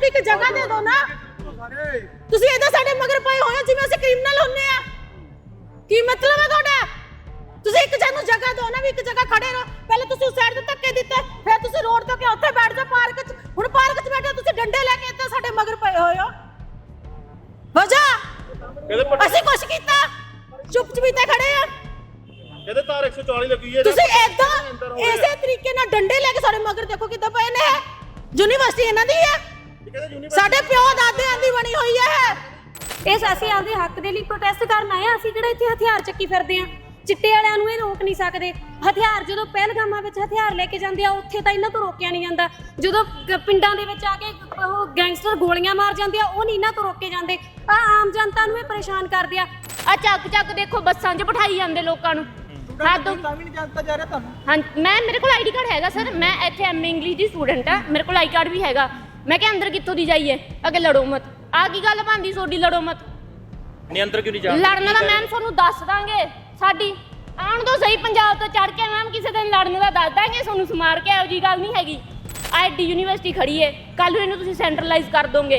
ਸਾਨੂੰ ਇੱਕ ਜਗ੍ਹਾ ਦੇ ਦਿਓ ਨਾ। ਤੁਸੀਂ ਇਹਦਾ ਸਾਡੇ ਮਗਰ ਪਏ ਹੋਏ ਹੋ ਜਿਵੇਂ ਅਸੀਂ ਕ੍ਰਿਮੀਨਲ ਹੁੰਨੇ ਆ। ਕੀ ਮਤਲਬ ਹੈ ਤੁਹਾਡਾ? ਤੁਸੀਂ ਇੱਕ ਸਾਨੂੰ ਜਗ੍ਹਾ ਦਿਓ ਨਾ ਵੀ ਇੱਕ ਜਗ੍ਹਾ ਖੜੇ ਰਹੋ। ਪਹਿਲੇ ਤੁਸੀਂ ਉਸ ਸਾਈਡ ਤੇ ਧੱਕੇ ਦਿੱਤੇ ਫਿਰ ਤੁਸੀਂ ਰੋਡ ਤੋਂ ਕਿ ਉੱਥੇ ਬੈਠ ਜਾ ਪਾਰਕ 'ਚ ਹੁਣ ਪਾਰਕ 'ਚ ਬੈਠੇ ਤੁਸੀਂ ਡੰਡੇ ਲੈ ਕੇ ਇੱਥੇ ਸਾਡੇ ਮਗਰ ਪਏ ਹੋਏ ਹੋ। ਵਜਾ ਅਸੀਂ ਕੁਛ ਕੀਤਾ? ਚੁੱਪ ਚੁਪੀਤੇ ਖੜੇ ਆ। ਕਹਿੰਦੇ ਤਾਰ 140 ਲੱਗੀ ਹੈ ਤੁਸੀਂ ਏਦਾਂ ਇਸੇ ਤਰੀਕੇ ਨਾਲ ਡੰਡੇ ਲੈ ਕੇ ਸਾਡੇ ਮਗਰ ਦੇਖੋ ਕਿੱਦਾਂ ਪਏ ਨੇ। ਯੂਨੀਵਰਸਿਟੀ ਇਹਨਾਂ ਦੀ ਹੈ। ਸਾਡੇ ਪਿਓ ਦਾਦਿਆਂ ਦੀ ਬਣੀ ਹੋਈ ਹੈ। ਇਸ ਅਸੀਂ ਆਪਦੇ ਹੱਕ ਦੇ ਲਈ ਪ੍ਰੋਟੈਸਟ ਕਰਨ ਆਏ ਆ ਅਸੀਂ ਕਿਹੜਾ ਇੱਥੇ ਹਥਿਆਰ ਚੱਕੀ ਫਿਰਦੇ ਆ ਚਿੱਟੇ ਵਾਲਿਆਂ ਨੂੰ ਇਹ ਰੋਕ ਨਹੀਂ ਸਕਦੇ। ਹਥਿਆਰ ਜਦੋਂ ਪਹਿਲਗਾਮਾਂ ਵਿੱਚ ਹਥਿਆਰ ਲੈ ਕੇ ਜਾਂਦੇ ਆ ਉੱਥੇ ਤਾਂ ਇਹਨਾਂ ਤੋਂ ਰੋਕਿਆ ਨਹੀਂ ਜਾਂਦਾ। ਜਦੋਂ ਗ- ਪਿੰਡਾਂ ਦੇ ਵਿੱਚ ਆ ਕੇ ਉਹ ਗੈਂਗਸਟਰ ਗੋਲੀਆਂ ਮਾਰ ਜਾਂਦੇ ਆ ਉਹ ਨਹੀਂ ਇਹਨਾਂ ਤੋਂ ਰੋਕੇ ਜਾਂਦੇ। ਆ ਆਮ ਜਨਤਾ ਨੂੰ ਇਹ ਪਰੇਸ਼ਾਨ ਕਰਦੇ ਆ। ਆ ਚੱਕ ਚੱਕ ਦੇਖੋ ਬੱਸਾਂ 'ਚ ਬਿਠਾਈ ਜਾਂਦੇ ਲੋਕਾਂ ਨੂੰ। ਹੱਦ ਹੋ ਤਾਂ ਵੀ ਨਹੀਂ ਜਾਣਤਾ ਜਾ ਰਿਹਾ ਤੁਹਾਨੂੰ। ਹਾਂ ਮੈਂ ਮੇਰੇ ਕੋਲ ਆਈਡੀ ਕਾਰਡ ਹੈਗਾ ਸਰ। ਮੈਂ ਇੱਥੇ ਐਮ ਇੰਗਲਿਸ਼ ਦੀ ਸਟੂਡੈਂਟ ਆ। ਮੇਰੇ ਕੋਲ ਆਈ ਕਾਰਡ ਵੀ ਹੈਗਾ। ਮੈਂ ਕਿਹਾ ਅੰਦਰ ਕਿੱਥੋਂ ਦੀ ਜਾਈਏ? ਅੱਗੇ ਲੜੋ ਮਤ। ਆ ਕੀ ਗੱਲ ਬੰਦੀ ਸੋਡੀ ਲੜੋ ਮਤ। ਨਹੀਂ ਅੰਦਰ ਕਿਉਂ ਨਹੀਂ ਜਾ ਲੜਨ ਦਾ ਮੈਮ ਤੁਹਾਨੂੰ ਦੱਸ ਦਾਂਗੇ। ਸਾਡੀ ਆਉਣ ਤੋਂ ਸਹੀ ਪੰਜਾਬ ਤੋਂ ਚੜ ਕੇ ਮੈਮ ਕਿਸੇ ਦਿਨ ਲੜਨ ਦਾ ਦੱਸ ਦਾਂਗੇ। ਤੁਹਾਨੂੰ ਸਮਾਰ ਕੇ ਇਹੋ ਜੀ ਗੱਲ ਨਹੀਂ ਹੈਗੀ। ਆਈਡੀ ਯੂਨੀਵਰਸਿਟੀ ਖੜੀ ਏ। ਕੱਲ ਨੂੰ ਇਹਨੂੰ ਤੁਸੀਂ ਸੈਂਟਰਲਾਈਜ਼ ਕਰ ਦੋਗੇ।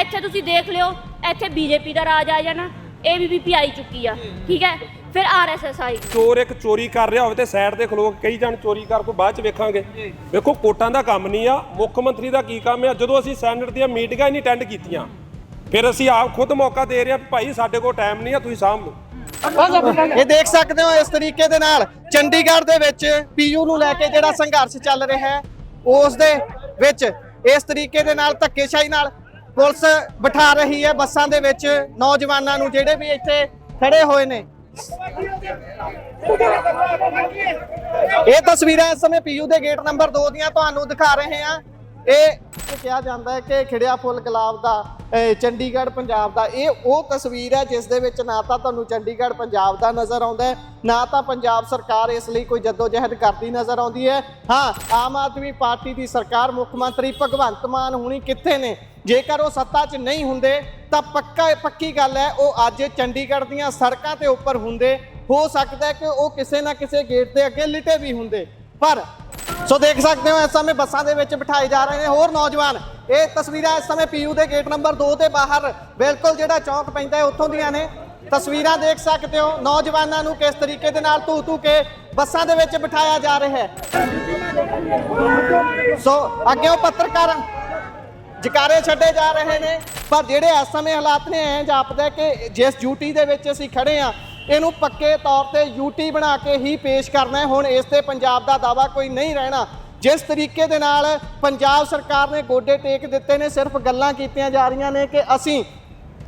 ਇੱਥੇ ਤੁਸੀਂ ਦੇਖ ਲਿਓ ਇੱਥੇ ਬੀਜੇਪੀ ਦਾ ਰਾਜ ਆ ਜਾਣਾ। ਏਬੀਵੀਪੀ ਆਈ ਚੁੱਕੀ ਆ ਠੀਕ ਹੈ? ਫਿਰ ਆਰਐਸਐਸ ਆਏਗੀ ਚੋਰ ਇੱਕ ਚੋਰੀ ਕਰ ਰਿਹਾ ਹੋਵੇ ਤੇ ਸਾਈਡ ਤੇ ਖਲੋ ਕੇ ਕਈ ਜਣ ਚੋਰੀ ਕਰ ਕੋ ਬਾਅਦ ਚ ਵੇਖਾਂਗੇ। ਵੇਖੋ ਕੋਟਾਂ ਦਾ ਕੰਮ ਨਹੀਂ ਆ ਮੁੱਖ ਮੰਤਰੀ ਦਾ ਕੀ ਕੰਮ ਆ? ਜਦੋਂ ਅਸੀਂ ਸੈਨੇਟ ਦੀਆਂ ਮੀਟਿੰਗਾਂ ਹੀ ਨਹੀਂ ਅਟੈਂਡ ਕੀਤੀਆਂ ਫਿਰ ਅਸੀਂ ਆਪ ਖੁਦ ਮੌਕਾ ਦੇ ਰਹੇ ਆ ਭਾਈ ਸਾਡੇ ਕੋਲ ਟਾਈਮ ਨਹੀਂ ਆ ਤੁਸੀਂ ਸਾਂਭ ਲਓ। ਇਹ ਦੇਖ ਸਕਦੇ ਹੋ ਇਸ ਤਰੀਕੇ ਦੇ ਨਾਲ ਚੰਡੀਗੜ੍ਹ ਦੇ ਵਿੱਚ ਪੀਯੂ ਨੂੰ ਲੈ ਕੇ ਜਿਹੜਾ ਸੰਘਰਸ਼ ਚੱਲ ਰਿਹਾ ਹੈ ਉਸ ਦੇ ਵਿੱਚ ਇਸ ਤਰੀਕੇ ਦੇ ਨਾਲ ਧੱਕੇਸ਼ਾਹੀ ਨਾਲ ਪੁਲਿਸ ਬਿਠਾ ਰਹੀ ਹੈ ਬੱਸਾਂ ਦੇ ਵਿੱਚ ਨੌਜਵਾਨਾਂ ਨੂੰ ਜਿਹੜੇ ਵੀ ਇੱਥੇ ਖੜੇ ਹੋਏ ਨੇ। ਇਹ ਤਸਵੀਰਾਂ ਇਸ ਸਮੇਂ ਪੀਯੂ ਦੇ ਗੇਟ ਨੰਬਰ 2 ਦੀਆਂ ਤੁਹਾਨੂੰ ਦਿਖਾ ਰਹੇ ਹਾਂ। ਇਹ ਕਿਹਾ ਜਾਂਦਾ ਹੈ ਕਿ ਖਿੜਿਆ ਫੁੱਲ ਗੁਲਾਬ ਦਾ ਚੰਡੀਗੜ੍ਹ ਪੰਜਾਬ ਦਾ। ਇਹ ਉਹ ਤਸਵੀਰ ਹੈ ਜਿਸ ਦੇ ਵਿੱਚ ਨਾ ਤਾਂ ਤੁਹਾਨੂੰ ਚੰਡੀਗੜ੍ਹ ਪੰਜਾਬ ਦਾ ਨਜ਼ਰ ਆਉਂਦਾ ਹੈ, ਨਾ ਤਾਂ ਪੰਜਾਬ ਸਰਕਾਰ ਇਸ ਲਈ ਕੋਈ ਜਦੋਜਹਿਦ ਕਰਦੀ ਨਜ਼ਰ ਆਉਂਦੀ ਹੈ। ਹਾਂ, ਆਮ ਆਦਮੀ ਪਾਰਟੀ ਦੀ ਸਰਕਾਰ ਮੁੱਖ ਮੰਤਰੀ ਭਗਵੰਤ ਮਾਨ ਹੁਣੀ ਕਿੱਥੇ ਨੇ? ਜੇਕਰ ਉਹ ਸੱਤਾ 'ਚ ਨਹੀਂ ਹੁੰਦੇ, ਤਾਂ ਪੱਕਾ, ਪੱਕੀ ਗੱਲ ਹੈ, ਉਹ ਅੱਜ ਚੰਡੀਗੜ੍ਹ ਦੀਆਂ ਸੜਕਾਂ ਤੇ ਉੱਪਰ ਹੁੰਦੇ। ਹੋ ਸਕਦਾ ਹੈ ਕਿ ਉਹ ਕਿਸੇ ਨਾ ਕਿਸੇ ਗੇਟ ਦੇ ਅੱਗੇ ਲਿਟੇ ਵੀ ਹੁੰਦੇ। ਪਰ, ਸੋ ਦੇਖ ਸਕਦੇ ਹੋ, ਇਸ ਸਮੇਂ ਬੱਸਾਂ ਦੇ ਵਿੱਚ ਬਿਠਾਏ ਜਾ ਰਹੇ ਨੇ ਹੋਰ ਨੌਜਵਾਨ। ਇਹ ਤਸਵੀਰਾਂ ਇਸ ਸਮੇਂ ਪੀਯੂ ਦੇ ਗੇਟ ਨੰਬਰ 2 ਦੇ ਬਾਹਰ, ਬਿਲਕੁਲ ਜਿਹੜਾ ਚੌਂਕ ਪੈਂਦਾ ਹੈ, ਉੱਥੋਂ ਦੀਆਂ ਨੇ। ਤਸਵੀਰਾਂ ਦੇਖ ਸਕਦੇ ਹੋ, ਨੌਜਵਾਨਾਂ ਨੂੰ ਕਿਸ ਤਰੀਕੇ ਦੇ ਨਾਲ ਧੂ ਧੂ ਕੇ ਬੱਸਾਂ ਦੇ ਵਿੱਚ ਬਿਠਾਇਆ ਜਾ ਰਿਹਾ ਹੈ। ਸੋ ਅੱਗੇ ਉਹ ਪੱਤਰਕਾਰ ਜਕਾਰੇ ਛੱਡੇ ਜਾ ਰਹੇ ਨੇ। ਪਰ ਜਿਹੜੇ ਇਸ ਸਮੇਂ ਹਾਲਾਤ ਨੇ, ਐਂ ਜਾਪਦਾ ਕਿ ਜਿਸ ਡਿਊਟੀ ਦੇ ਵਿੱਚ ਅਸੀਂ ਖੜੇ ਆ ਇਹਨੂੰ ਪੱਕੇ ਤੌਰ ਤੇ ਯੂਟੀ ਬਣਾ ਕੇ ਹੀ ਪੇਸ਼ ਕਰਨਾ ਹੈ। ਹੁਣ ਇਸ ਤੇ ਪੰਜਾਬ ਦਾ ਦਾਵਾ ਕੋਈ ਨਹੀਂ ਰਹਿਣਾ। ਜਿਸ ਤਰੀਕੇ ਦੇ ਨਾਲ ਪੰਜਾਬ ਸਰਕਾਰ ਨੇ ਗੋਡੇ ਟੇਕ ਦਿੱਤੇ ਨੇ, ਸਿਰਫ ਗੱਲਾਂ ਕੀਤੀਆਂ ਜਾ ਰਹੀਆਂ ਨੇ ਕਿ ਅਸੀਂ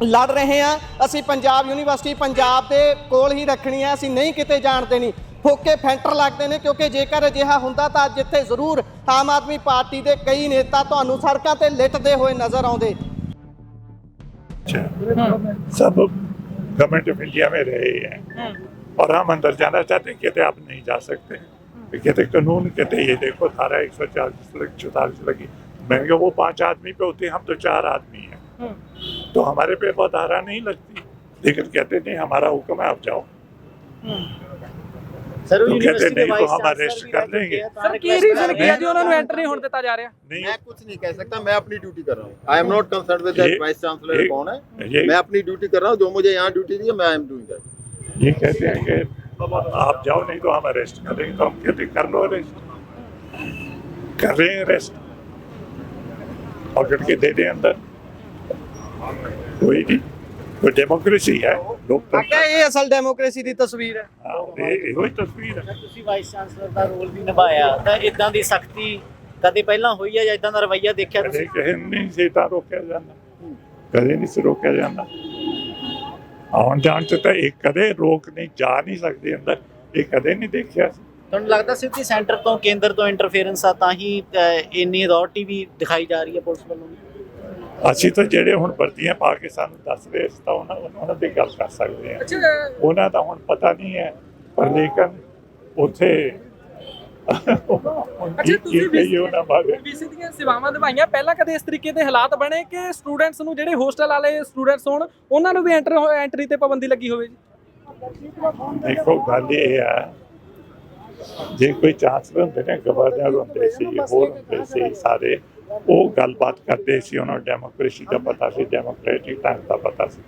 ਲੜ ਰਹੇ ਹਾਂ, ਅਸੀਂ ਪੰਜਾਬ ਯੂਨੀਵਰਸਿਟੀ ਪੰਜਾਬ ਦੇ ਕੋਲ ਹੀ ਰੱਖਣੀ ਹੈ, ਅਸੀਂ ਨਹੀਂ ਕਿਤੇ ਜਾਣ ਦੇਣੀ। ਫੋਕੇ ਫੈਂਟਰ ਲੱਗਦੇ ਨੇ ਕਿਉਂਕਿ ਜੇਕਰ ਅਜਿਹਾ ਹੁੰਦਾ ਤਾਂ ਅੱਜ ਇੱਥੇ ਜ਼ਰੂਰ ਆਮ ਆਦਮੀ ਪਾਰਟੀ ਦੇ ਕਈ ਨੇਤਾ ਤੁਹਾਨੂੰ ਸੜਕਾਂ ਤੇ ਲਿਟਦੇ ਹੋਏ ਨਜ਼ਰ ਆਉਂਦੇ सब गवर्नमेंट ऑफ इंडिया में रहे हैं और हम अंदर जाना चाहते हैं कहते आप नहीं जा सकते कहते कानून कहते ये देखो धारा एक सौ चालीस लगी चौतालीस लगी मैंने कहा वो पांच आदमी पे होती हम तो चार आदमी हैं तो हमारे पे वो धारा नहीं लगती लेकिन कहते नहीं हमारा हुक्म है आप जाओ ਸਰ तो कहते नहीं तो हम अरेस्ट कर लेंगे ਸਰ ਕੀ ਰੀਜ਼ਨ ਕੀ ਹੈ ਜੀ ਉਹਨਾਂ ਨੂੰ ਐਂਟਰ ਨਹੀਂ ਹੋਣ ਦਿੱਤਾ ਜਾ ਰਿਹਾ नहीं मैं कुछ नहीं कह सकता मैं अपनी ड्यूटी कर रहा हूँ I am not concern with ये- वाइस चांसलर ये- कौन है ये मैं अपनी ड्यूटी कर रहा हूँ जो मुझे यहाँ ड्यूटी दी है मैं आई एम डूइंग दैट ये कहते हैं कि आप जाओ नहीं तो हम अरेस्ट करेंगे तो हम कहते हैं, कर लो अरेस्ट कर रहे हैं अरेस्ट पकड़ के दे दें अंदर कोई नहीं ਕੋਈ ਡੈਮੋਕ੍ਰੇਸੀ ਹੈ? ਲੋਕਤੰਤਰ ਇਹ ਅਸਲ ਡੈਮੋਕ੍ਰੇਸੀ ਦੀ ਤਸਵੀਰ ਹੈ। ਇਹ ਇਹੋ ਹੀ ਤਸਵੀਰ ਹੈ। ਤੁਸੀਂ ਵਾਈਸ ਚਾਂਸਲਰ ਦਾ ਰੋਲ ਵੀ ਨਿਭਾਇਆ ਤਾਂ ਇਦਾਂ ਦੀ ਸਖਤੀ ਕਦੇ ਪਹਿਲਾਂ ਹੋਈ ਹੈ ਜਾਂ ਇਦਾਂ ਦਾ ਰਵੱਈਆ ਦੇਖਿਆ ਤੁਸੀਂ? ਕਿਸੇ ਨਹੀਂ ਸੀ ਤਾਂ ਰੋਕਿਆ ਜਾਂਦਾ। ਕਦੇ ਨਹੀਂ ਸੀ ਰੋਕਿਆ ਜਾਂਦਾ। ਆਉਣ ਜਾਣ ਚ ਤਾਂ ਇਹ ਕਦੇ ਰੋਕ ਨਹੀਂ ਜਾ ਨਹੀਂ ਸਕਦੇ ਅੰਦਰ। ਇਹ ਕਦੇ ਨਹੀਂ ਦੇਖਿਆ ਤੁਹਾਨੂੰ ਲੱਗਦਾ ਸੀ ਕਿ ਸੈਂਟਰ ਤੋਂ ਕੇਂਦਰ ਤੋਂ ਇੰਟਰਫੇਰੈਂਸ ਆ ਤਾਂ ਹੀ ਇੰਨੀ ਅਥਾਰਟੀ ਵੀ ਦਿਖਾਈ ਜਾ ਰਹੀ ਹੈ ਪੁਲਿਸ ਵੱਲੋਂ ਅਸੀਂ ਤਾਂ ਜਿਹੜੇ ਹੁਣ ਵਰਦੀਆਂ ਪਾ ਕੇ ਸਾਨੂੰ ਦੱਸ ਰਹੇ ਤਾਂ ਉਹਨਾਂ ਉਹਨਾਂ ਦੀ ਗੱਲ ਕਰ ਸਕਦੇ ਹਾਂ। ਉਹਨਾਂ ਦਾ ਹੁਣ ਪਤਾ ਨਹੀਂ ਹੈ ਪਰ ਲੇਕਿਨ ਉੱਥੇ ਅੱਛਾ ਤੁਸੀਂ ਵੀ ਉਹਨਾਂ ਬਾਰੇ। ਵੀਸੀ ਦੀਆਂ ਸੇਵਾਵਾਂ ਨਿਭਾਈਆਂ। ਪਹਿਲਾਂ ਕਦੇ ਇਸ ਤਰੀਕੇ ਦੇ ਹਾਲਾਤ ਬਣੇ ਕਿ ਸਟੂਡੈਂਟਸ ਨੂੰ ਜਿਹੜੇ ਹੋਸਟਲ ਵਾਲੇ ਸਟੂਡੈਂਟਸ ਹੋਣ ਉਹਨਾਂ ਨੂੰ ਵੀ ਐਂਟਰ ਐਂਟਰੀ ਤੇ ਪਾਬੰਦੀ ਲੱਗੀ ਹੋਵੇ ਜੀ? ਦੇਖੋ ਗੱਲ ਇਹ ਹੈ ਜੇ ਕੋਈ ਚਾਂਸਲਰ ਹੁੰਦੇ ਨੇ ਗਵਰਨਰ ਹੁੰਦੇ ਸੀ ਹੋਰ ਹੁੰਦੇ ਸੀ ਸਾਰੇ ਉਹ ਗੱਲਬਾਤ ਕਰਦੇ ਸੀ ਉਹਨਾਂ ਨੂੰ ਡੈਮੋਕ੍ਰੇਸੀ ਦਾ ਪਤਾ ਸੀ ਡੈਮੋਕ੍ਰੈਟਿਕ ਢੰਗ ਦਾ ਪਤਾ ਸੀ।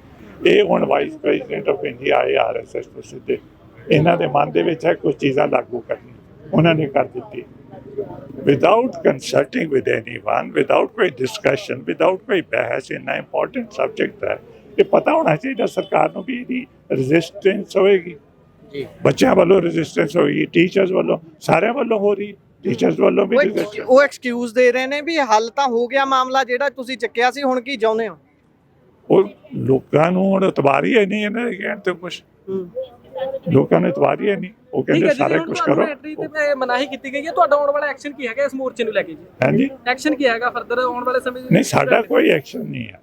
ਇਹ ਹੁਣ ਵਾਈਸ ਪ੍ਰੈਜ਼ੀਡੈਂਟ ਆਫ ਇੰਡੀਆ ਆਏ ਆਰਐਸਐਸ ਤੋਂ ਸਿੱਧੇ। ਇਹਨਾਂ ਦੇ ਮਨ ਦੇ ਵਿੱਚ ਹੈ ਕੁਝ ਚੀਜ਼ਾਂ ਲਾਗੂ ਕਰਨੀ ਉਹਨਾਂ ਨੇ ਕਰ ਦਿੱਤੀ। Without consulting with anyone without ਕੋਈ discussion without ਕੋਈ ਬਹਿਸ ਇੰਨਾ ਇੰਪੋਰਟੈਂਟ ਸਬਜੈਕਟ ਹੈ। ਇਹ ਪਤਾ ਹੋਣਾ ਚਾਹੀਦਾ ਸਰਕਾਰ ਨੂੰ ਵੀ ਇਹਦੀ ਰੈਜ਼ਿਸਟੈਂਸ ਹੋਏਗੀ। ਜੀ। ਬੱਚਿਆਂ ਵੱਲੋਂ ਰੈਜ਼ਿਸਟੈਂਸ ਹੋਈ ਟੀਚਰਸ ਵੱਲੋਂ ਸਾਰਿਆਂ ਵੱਲੋਂ ਹੋ ਰਹੀ ਟੀਚਰਸ ਵੱਲੋਂ ਵੀ ਉਹ resistance। ਉਹ ਐਕਸਕਿਊਜ਼ ਦੇ ਰਹੇ ਨੇ ਵੀ ਹੱਲ ਤਾਂ ਹੋ ਗਿਆ ਮਾਮਲਾ ਜਿਹੜਾ ਤੁਸੀਂ ਚੱਕਿਆ ਸੀ ਹੁਣ ਕੀ ਚਾਹੁੰਦੇ ਹੋ? ਉਹ ਲੋਕਾਂ ਨੂੰ ਹੁਣ ਇਤਬਾਰ ਹੀ ਹੈ ਨਹੀਂ ਇਹਨਾਂ ਦੇ ਕਹਿਣ ਤੇ ਕੁਝ ਲੋਕਾਂ ਨੂੰ ਇਤਬਾਰ ਹੀ ਹੈ ਨਹੀਂ। ਉਹ ਕਹਿੰਦੇ ਸਾਰਾ ਕੁਝ ਕਰੋ। ਤੇ ਮਨਾਹੀ ਕੀਤੀ ਗਈ ਹੈ। ਤੁਹਾਡਾ ਆਉਣ ਵਾਲਾ ਐਕਸ਼ਨ ਕੀ ਹੈਗਾ ਇਸ ਮੋਰਚੇ ਨੂੰ ਲੈ ਕੇ ਜੀ? ਹਾਂਜੀ। ਐਕਸ਼ਨ ਕੀ ਹੈਗਾ ਫਰਦਰ ਆਉਣ ਵਾਲੇ ਸਮੇਂ? ਨਹੀਂ ਸਾਡਾ ਕੋਈ ਐਕਸ਼ਨ ਨਹੀਂ ਹੈ।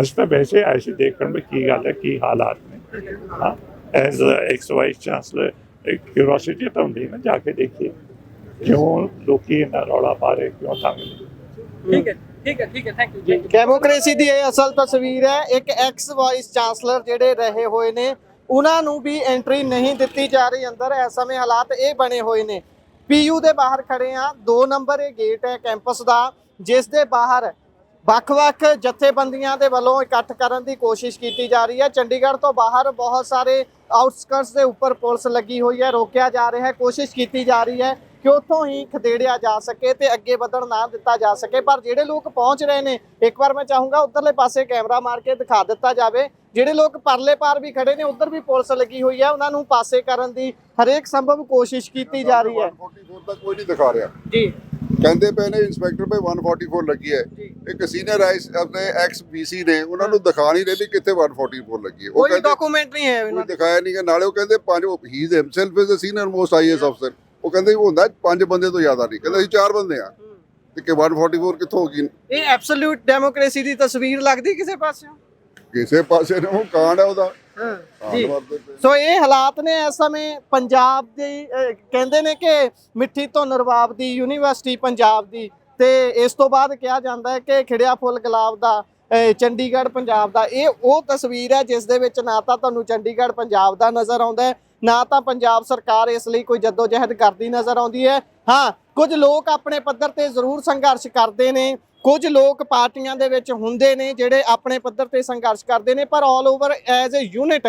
ਅਸੀਂ ਤਾਂ ਵੈਸੇ ਆਏ ਸੀ ਦੇਖਣ ਵੀ ਕੀ ਗੱਲ ਹੈ ਕੀ ਹਾਲਾਤ ਨੇ। ਹਾਂ। As ex vice chancellor curiosity ਤਾਂ ਹੁੰਦੀ ਹੈ ਨਾ ਜਾ ਕੇ ਦੇਖੀਏ। ਕਿਉਂ ਲੋਕੀ ਇਹਨਾਂ ਰੌਲਾ ਪਾ ਰਹੇ ਕਿਉਂ ਤੰਗ ਨੇ ਠੀਕ ਹੈ ਠੀਕ ਹੈ ਠੀਕ ਹੈ ਥੈਂਕ ਯੂ ਡੈਮੋਕ੍ਰੇਸੀ ਦੀ ਇਹ ਅਸਲ ਤਸਵੀਰ ਹੈ ਇੱਕ ਐਕਸ ਵਾਈਸ ਚਾਂਸਲਰ ਜਿਹੜੇ ਰਹੇ ਹੋਏ ਨੇ ਉਹਨਾਂ ਨੂੰ ਵੀ ਐਂਟਰੀ ਨਹੀਂ ਦਿੱਤੀ ਜਾ ਰਹੀ ਅੰਦਰ ਇਸ ਸਮੇਂ ਹਾਲਾਤ ਇਹ ਬਣੇ ਹੋਏ ਨੇ। ਪੀਯੂ ਦੇ ਬਾਹਰ ਖੜੇ ਆ 2 ਨੰਬਰ ਇਹ ਗੇਟ ਹੈ ਕੈਂਪਸ ਦਾ ਜਿਸ ਦੇ ਬਾਹਰ ਵੱਖ-ਵੱਖ ਜਥੇਬੰਦੀਆਂ ਦੇ ਵੱਲੋਂ ਇਕੱਠ ਕਰਨ ਦੀ ਕੋਸ਼ਿਸ਼ ਕੀਤੀ ਜਾ ਰਹੀ ਹੈ। ਚੰਡੀਗੜ੍ਹ ਤੋਂ ਬਾਹਰ ਬਹੁਤ ਸਾਰੇ ਆਊਟਸਕਰਟਸ ਦੇ ਉੱਪਰ ਪੁਲਿਸ ਲੱਗੀ ਹੋਈ ਹੈ ਰੋਕਿਆ ਜਾ ਰਿਹਾ ਹੈ ਕੋਸ਼ਿਸ਼ ਕੀਤੀ ਜਾ ਰਹੀ ਹੈ। ਕਿ ਉੱਥੋਂ ਹੀ ਖਦੇੜਿਆ ਜਾ ਸਕੇ ਤੇ ਅੱਗੇ ਵਧਣ ਨਾ ਦਿੱਤਾ ਜਾ ਸਕੇ। ਪਰ ਜਿਹੜੇ ਲੋਕ ਪਹੁੰਚ ਰਹੇ ਨੇ ਇੱਕ ਵਾਰ ਮੈਂ ਚਾਹੂੰਗਾ ਉਧਰਲੇ ਪਾਸੇ ਕੈਮਰਾ ਮਾਰ ਕੇ ਦਿਖਾ ਦਿੱਤਾ ਜਾਵੇ। ਜਿਹੜੇ ਲੋਕ ਪਰਲੇ ਪਾਰ ਵੀ ਖੜੇ ਨੇ ਉਧਰ ਵੀ ਪੁਲਿਸ ਲੱਗੀ ਹੋਈ ਹੈ ਉਹਨਾਂ ਨੂੰ ਪਾਸੇ ਕਰਨ ਦੀ ਹਰੇਕ ਸੰਭਵ ਕੋਸ਼ਿਸ਼ ਕੀਤੀ ਜਾ ਰਹੀ ਹੈ। 144 ਤੱਕ ਕੋਈ ਨਹੀਂ ਦਿਖਾ ਰਿਹਾ। ਜੀ। ਕਹਿੰਦੇ ਪਏ ਨੇ ਇੰਸਪੈਕਟਰ ਭਾਈ 144 ਲੱਗੀ ਹੈ। ਇੱਕ ਸੀਨੀਅਰ ਆਈਸ ਆਪਣੇ ਐਕਸ ਬੀਸੀ ਨੇ ਉਹਨਾਂ ਨੂੰ ਦਿਖਾ ਨਹੀਂ ਰਹੇ ਵੀ ਕਿੱਥੇ 144 ਲੱਗੀ ਹੈ। ਉਹ ਕੋਈ ਡਾਕੂਮੈਂਟ ਨਹੀਂ ਹੈ ਇਹਨਾਂ ਦਿਖਾਇਆ ਨਹੀਂ ਕਿ ਨਾਲੇ ਉਹ ਕਹਿੰਦੇ ਪੰਜ he himself is a senior most IAS ਅਫਸਰ ਉਹ ਕਹਿੰਦੇ ਉਹ ਹੁੰਦਾ ਪੰਜ ਬੰਦੇ ਤੋਂ ਜ਼ਿਆਦਾ ਨਹੀਂ। ਕਹਿੰਦੇ ਅਸੀਂ ਚਾਰ ਬੰਦੇ ਆ ਤੇ ਕਿ 144 ਕਿੱਥੋਂ ਹੋ ਗਈ ਇਹ ਐਬਸੋਲੂਟ ਡੈਮੋਕ੍ਰੇਸੀ ਦੀ ਤਸਵੀਰ ਲੱਗਦੀ ਕਿਸੇ ਪਾਸਿਓਂ? ਕਿਸੇ ਪਾਸੇ ਨੂੰ ਕਾਂਡ ਹੈ ਉਹਦਾ ਜੀ। ਸੋ ਇਹ ਹਾਲਾਤ ਨੇ ਇਸ ਸਮੇਂ ਪੰਜਾਬ ਦੀ ਕਹਿੰਦੇ ਨੇ ਕਿ ਮਿੱਠੀ ਤੋਂ ਨਰਵਾਬ ਦੀ ਯੂਨੀਵਰਸਿਟੀ ਪੰਜਾਬ ਦੀ। ਤੇ ਇਸ ਤੋਂ ਬਾਅਦ ਕਿਹਾ ਜਾਂਦਾ ਹੈ ਕਿ ਖਿੜਿਆ ਫੁੱਲ ਗੁਲਾਬ ਦਾ ਚੰਡੀਗੜ੍ਹ ਪੰਜਾਬ ਦਾ। ਇਹ ਉਹ ਤਸਵੀਰ ਹੈ ਜਿਸ ਦੇ ਵਿੱਚ ਨਾ ਤਾਂ ਤੁਹਾਨੂੰ ਚੰਡੀਗੜ੍ਹ ਪੰਜਾਬ ਦਾ ਨਜ਼ਰ ਆਉਂਦਾ ਹੈ ਨਾ ਤਾਂ ਪੰਜਾਬ ਸਰਕਾਰ ਇਸ ਲਈ ਕੋਈ ਜਦੋਜਹਿਦ ਕਰਦੀ ਨਜ਼ਰ ਆਉਂਦੀ ਹੈ। ਹਾਂ, ਕੁਝ ਲੋਕ ਆਪਣੇ ਪੱਧਰ ਤੇ ਜ਼ਰੂਰ ਸੰਘਰਸ਼ ਕਰਦੇ ਨੇ। ਕੁਝ ਲੋਕ ਪਾਰਟੀਆਂ ਦੇ ਵਿੱਚ ਹੁੰਦੇ ਨੇ ਜਿਹੜੇ ਆਪਣੇ ਪੱਧਰ ਤੇ ਸੰਘਰਸ਼ ਕਰਦੇ ਨੇ, ਪਰ all over as a unit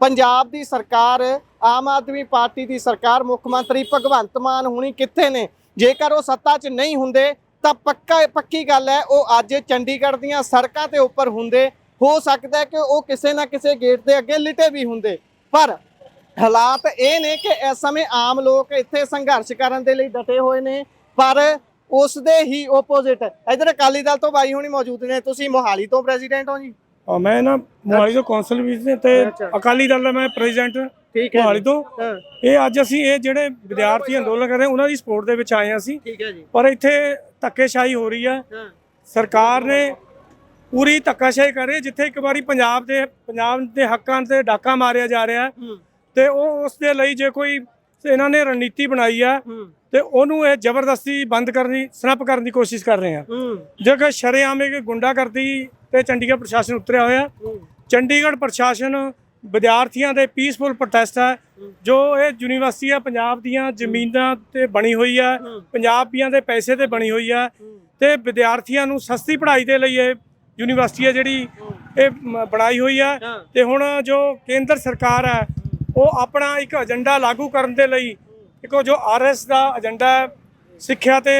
Punjab ਦੀ ਸਰਕਾਰ, ਆਮ ਆਦਮੀ ਪਾਰਟੀ ਦੀ ਸਰਕਾਰ, ਮੁੱਖ ਮੰਤਰੀ ਭਗਵੰਤ ਮਾਨ ਹੁਣੀ ਕਿੱਥੇ ਨੇ? ਜੇਕਰ ਉਹ ਸੱਤਾ 'ਚ ਨਹੀਂ ਹੁੰਦੇ, ਤਾਂ ਪੱਕਾ, ਪੱਕੀ ਗੱਲ ਹੈ, ਉਹ ਅੱਜ ਚੰਡੀਗੜ੍ਹ ਦੀਆਂ ਸੜਕਾਂ ਤੇ ਉੱਪਰ ਹੁੰਦੇ। ਹੋ ਸਕਦਾ ਕਿ ਉਹ ਕਿਸੇ ਨਾ ਕਿਸੇ ਗੇਟ ਦੇ ਅੱਗੇ ਲਿਟੇ ਵੀ ਹੁੰਦੇ। ਪਰ ਹਾਲਾਤ ਇਹ ਨੇ ਕਿ ਇਸ ਸਮੇਂ ਆਮ ਲੋਕ ਇੱਥੇ ਸੰਘਰਸ਼ ਕਰਨ ਦੇ ਲਈ ਡਟੇ ਹੋਏ ਨੇ ਪਰ ਉਸ ਦੇ ਹੀ ਆਪੋਜ਼ਿਟ ਇਧਰ ਅਕਾਲੀ ਦਲ ਤੋਂ ਬਾਈ ਹੁਣੀ ਮੌਜੂਦ ਨੇ ਤੁਸੀਂ ਮੋਹਾਲੀ ਤੋਂ ਪ੍ਰੈਜ਼ੀਡੈਂਟ ਹੋ ਜੀ? ਹਾਂ, ਮੈਂ ਨਾ ਮੋਹਾਲੀ ਤੋਂ ਕੌਂਸਲ ਵੀ ਨੇ ਤੇ ਅੱਛਾ। ਅਕਾਲੀ ਦਲ ਦਾ ਮੈਂ ਪ੍ਰੈਜ਼ੀਡੈਂਟ ਠੀਕ ਹੈ ਮੋਹਾਲੀ ਜੀ। ਤੋਂ। ਹਾਂ। ਇਹ ਅੱਜ ਅਸੀਂ ਇਹ ਜਿਹੜੇ ਵਿਦਿਆਰਥੀ ਅੰਦੋਲਨ ਕਰ ਰਹੇ ਉਹਨਾਂ ਦੀ ਸਪੋਰਟ ਦੇ ਵਿੱਚ ਆਏ ਹਾਂ ਅਸੀਂ। ਠੀਕ ਹੈ ਜੀ। ਪਰ ਇੱਥੇ ਧੱਕੇਸ਼ਾਹੀ ਹੋ ਰਹੀ ਹੈ। ਹਾਂ। ਸਰਕਾਰ ਨੇ ਪੂਰੀ ਧੱਕਾਸ਼ਾਹੀ ਕਰ ਰਹੀ ਹੈ ਜਿੱਥੇ ਇੱਕ ਵਾਰੀ ਪੰਜਾਬ ਦੇ ਪੰਜਾਬ ਦੇ ਹੱਕਾਂ ਤੇ ਡਾਕਾ ਮਾਰਿਆ ਜਾ ਰਿਹਾ ਹੈ। ਹੂੰ। ਤੇ ਉਹ ਉਸ ਦੇ ਲਈ ਜੇ ਕੋਈ ਇਹਨਾਂ ਨੇ ਰਣਨੀਤੀ ਬਣਾਈ ਹੂੰ। ਤੇ ਉਹਨੂੰ ਇਹ ਜ਼ਬਰਦਸਤੀ ਬੰਦ ਕਰਨੀ ਸਨੱਪ ਕਰਨ ਦੀ ਕੋਸ਼ਿਸ਼ ਕਰ ਰਹੇ ਆ। ਜੇਕਰ ਸ਼ਰੇਆਮ ਇਹ ਗੁੰਡਾਗਰਦੀ ਤੇ ਚੰਡੀਗੜ੍ਹ ਪ੍ਰਸ਼ਾਸਨ ਉਤਰਿਆ ਹੋਇਆ ਚੰਡੀਗੜ੍ਹ ਪ੍ਰਸ਼ਾਸਨ ਵਿਦਿਆਰਥੀਆਂ ਦੇ ਪੀਸਫੁਲ ਪ੍ਰੋਟੈਸਟ ਹੈ। ਜੋ ਇਹ ਯੂਨੀਵਰਸਿਟੀ ਆ ਪੰਜਾਬ ਦੀਆਂ ਜ਼ਮੀਨਾਂ ਤੇ ਬਣੀ ਹੋਈ ਹੈ। ਪੰਜਾਬੀਆਂ ਦੇ ਪੈਸੇ ਤੇ ਬਣੀ ਹੋਈ ਹੈ। ਤੇ ਵਿਦਿਆਰਥੀਆਂ ਨੂੰ ਸਸਤੀ ਪੜ੍ਹਾਈ ਦੇ ਲਈ ਇਹ ਯੂਨੀਵਰਸਿਟੀ ਹੈ ਜਿਹੜੀ ਇਹ ਬਣਾਈ ਹੋਈ ਹਾਂ। ਤੇ ਹੁਣ ਜੋ ਕੇਂਦਰ ਸਰਕਾਰ ਹੈ ਉਹ ਆਪਣਾ ਇੱਕ ਏਜੰਡਾ ਲਾਗੂ ਕਰਨ ਦੇ ਲਈ ਇੱਕ ਜੋ ਆਰਐਸ ਦਾ ਏਜੰਡਾ ਹੈ ਸਿੱਖਿਆ ਤੇ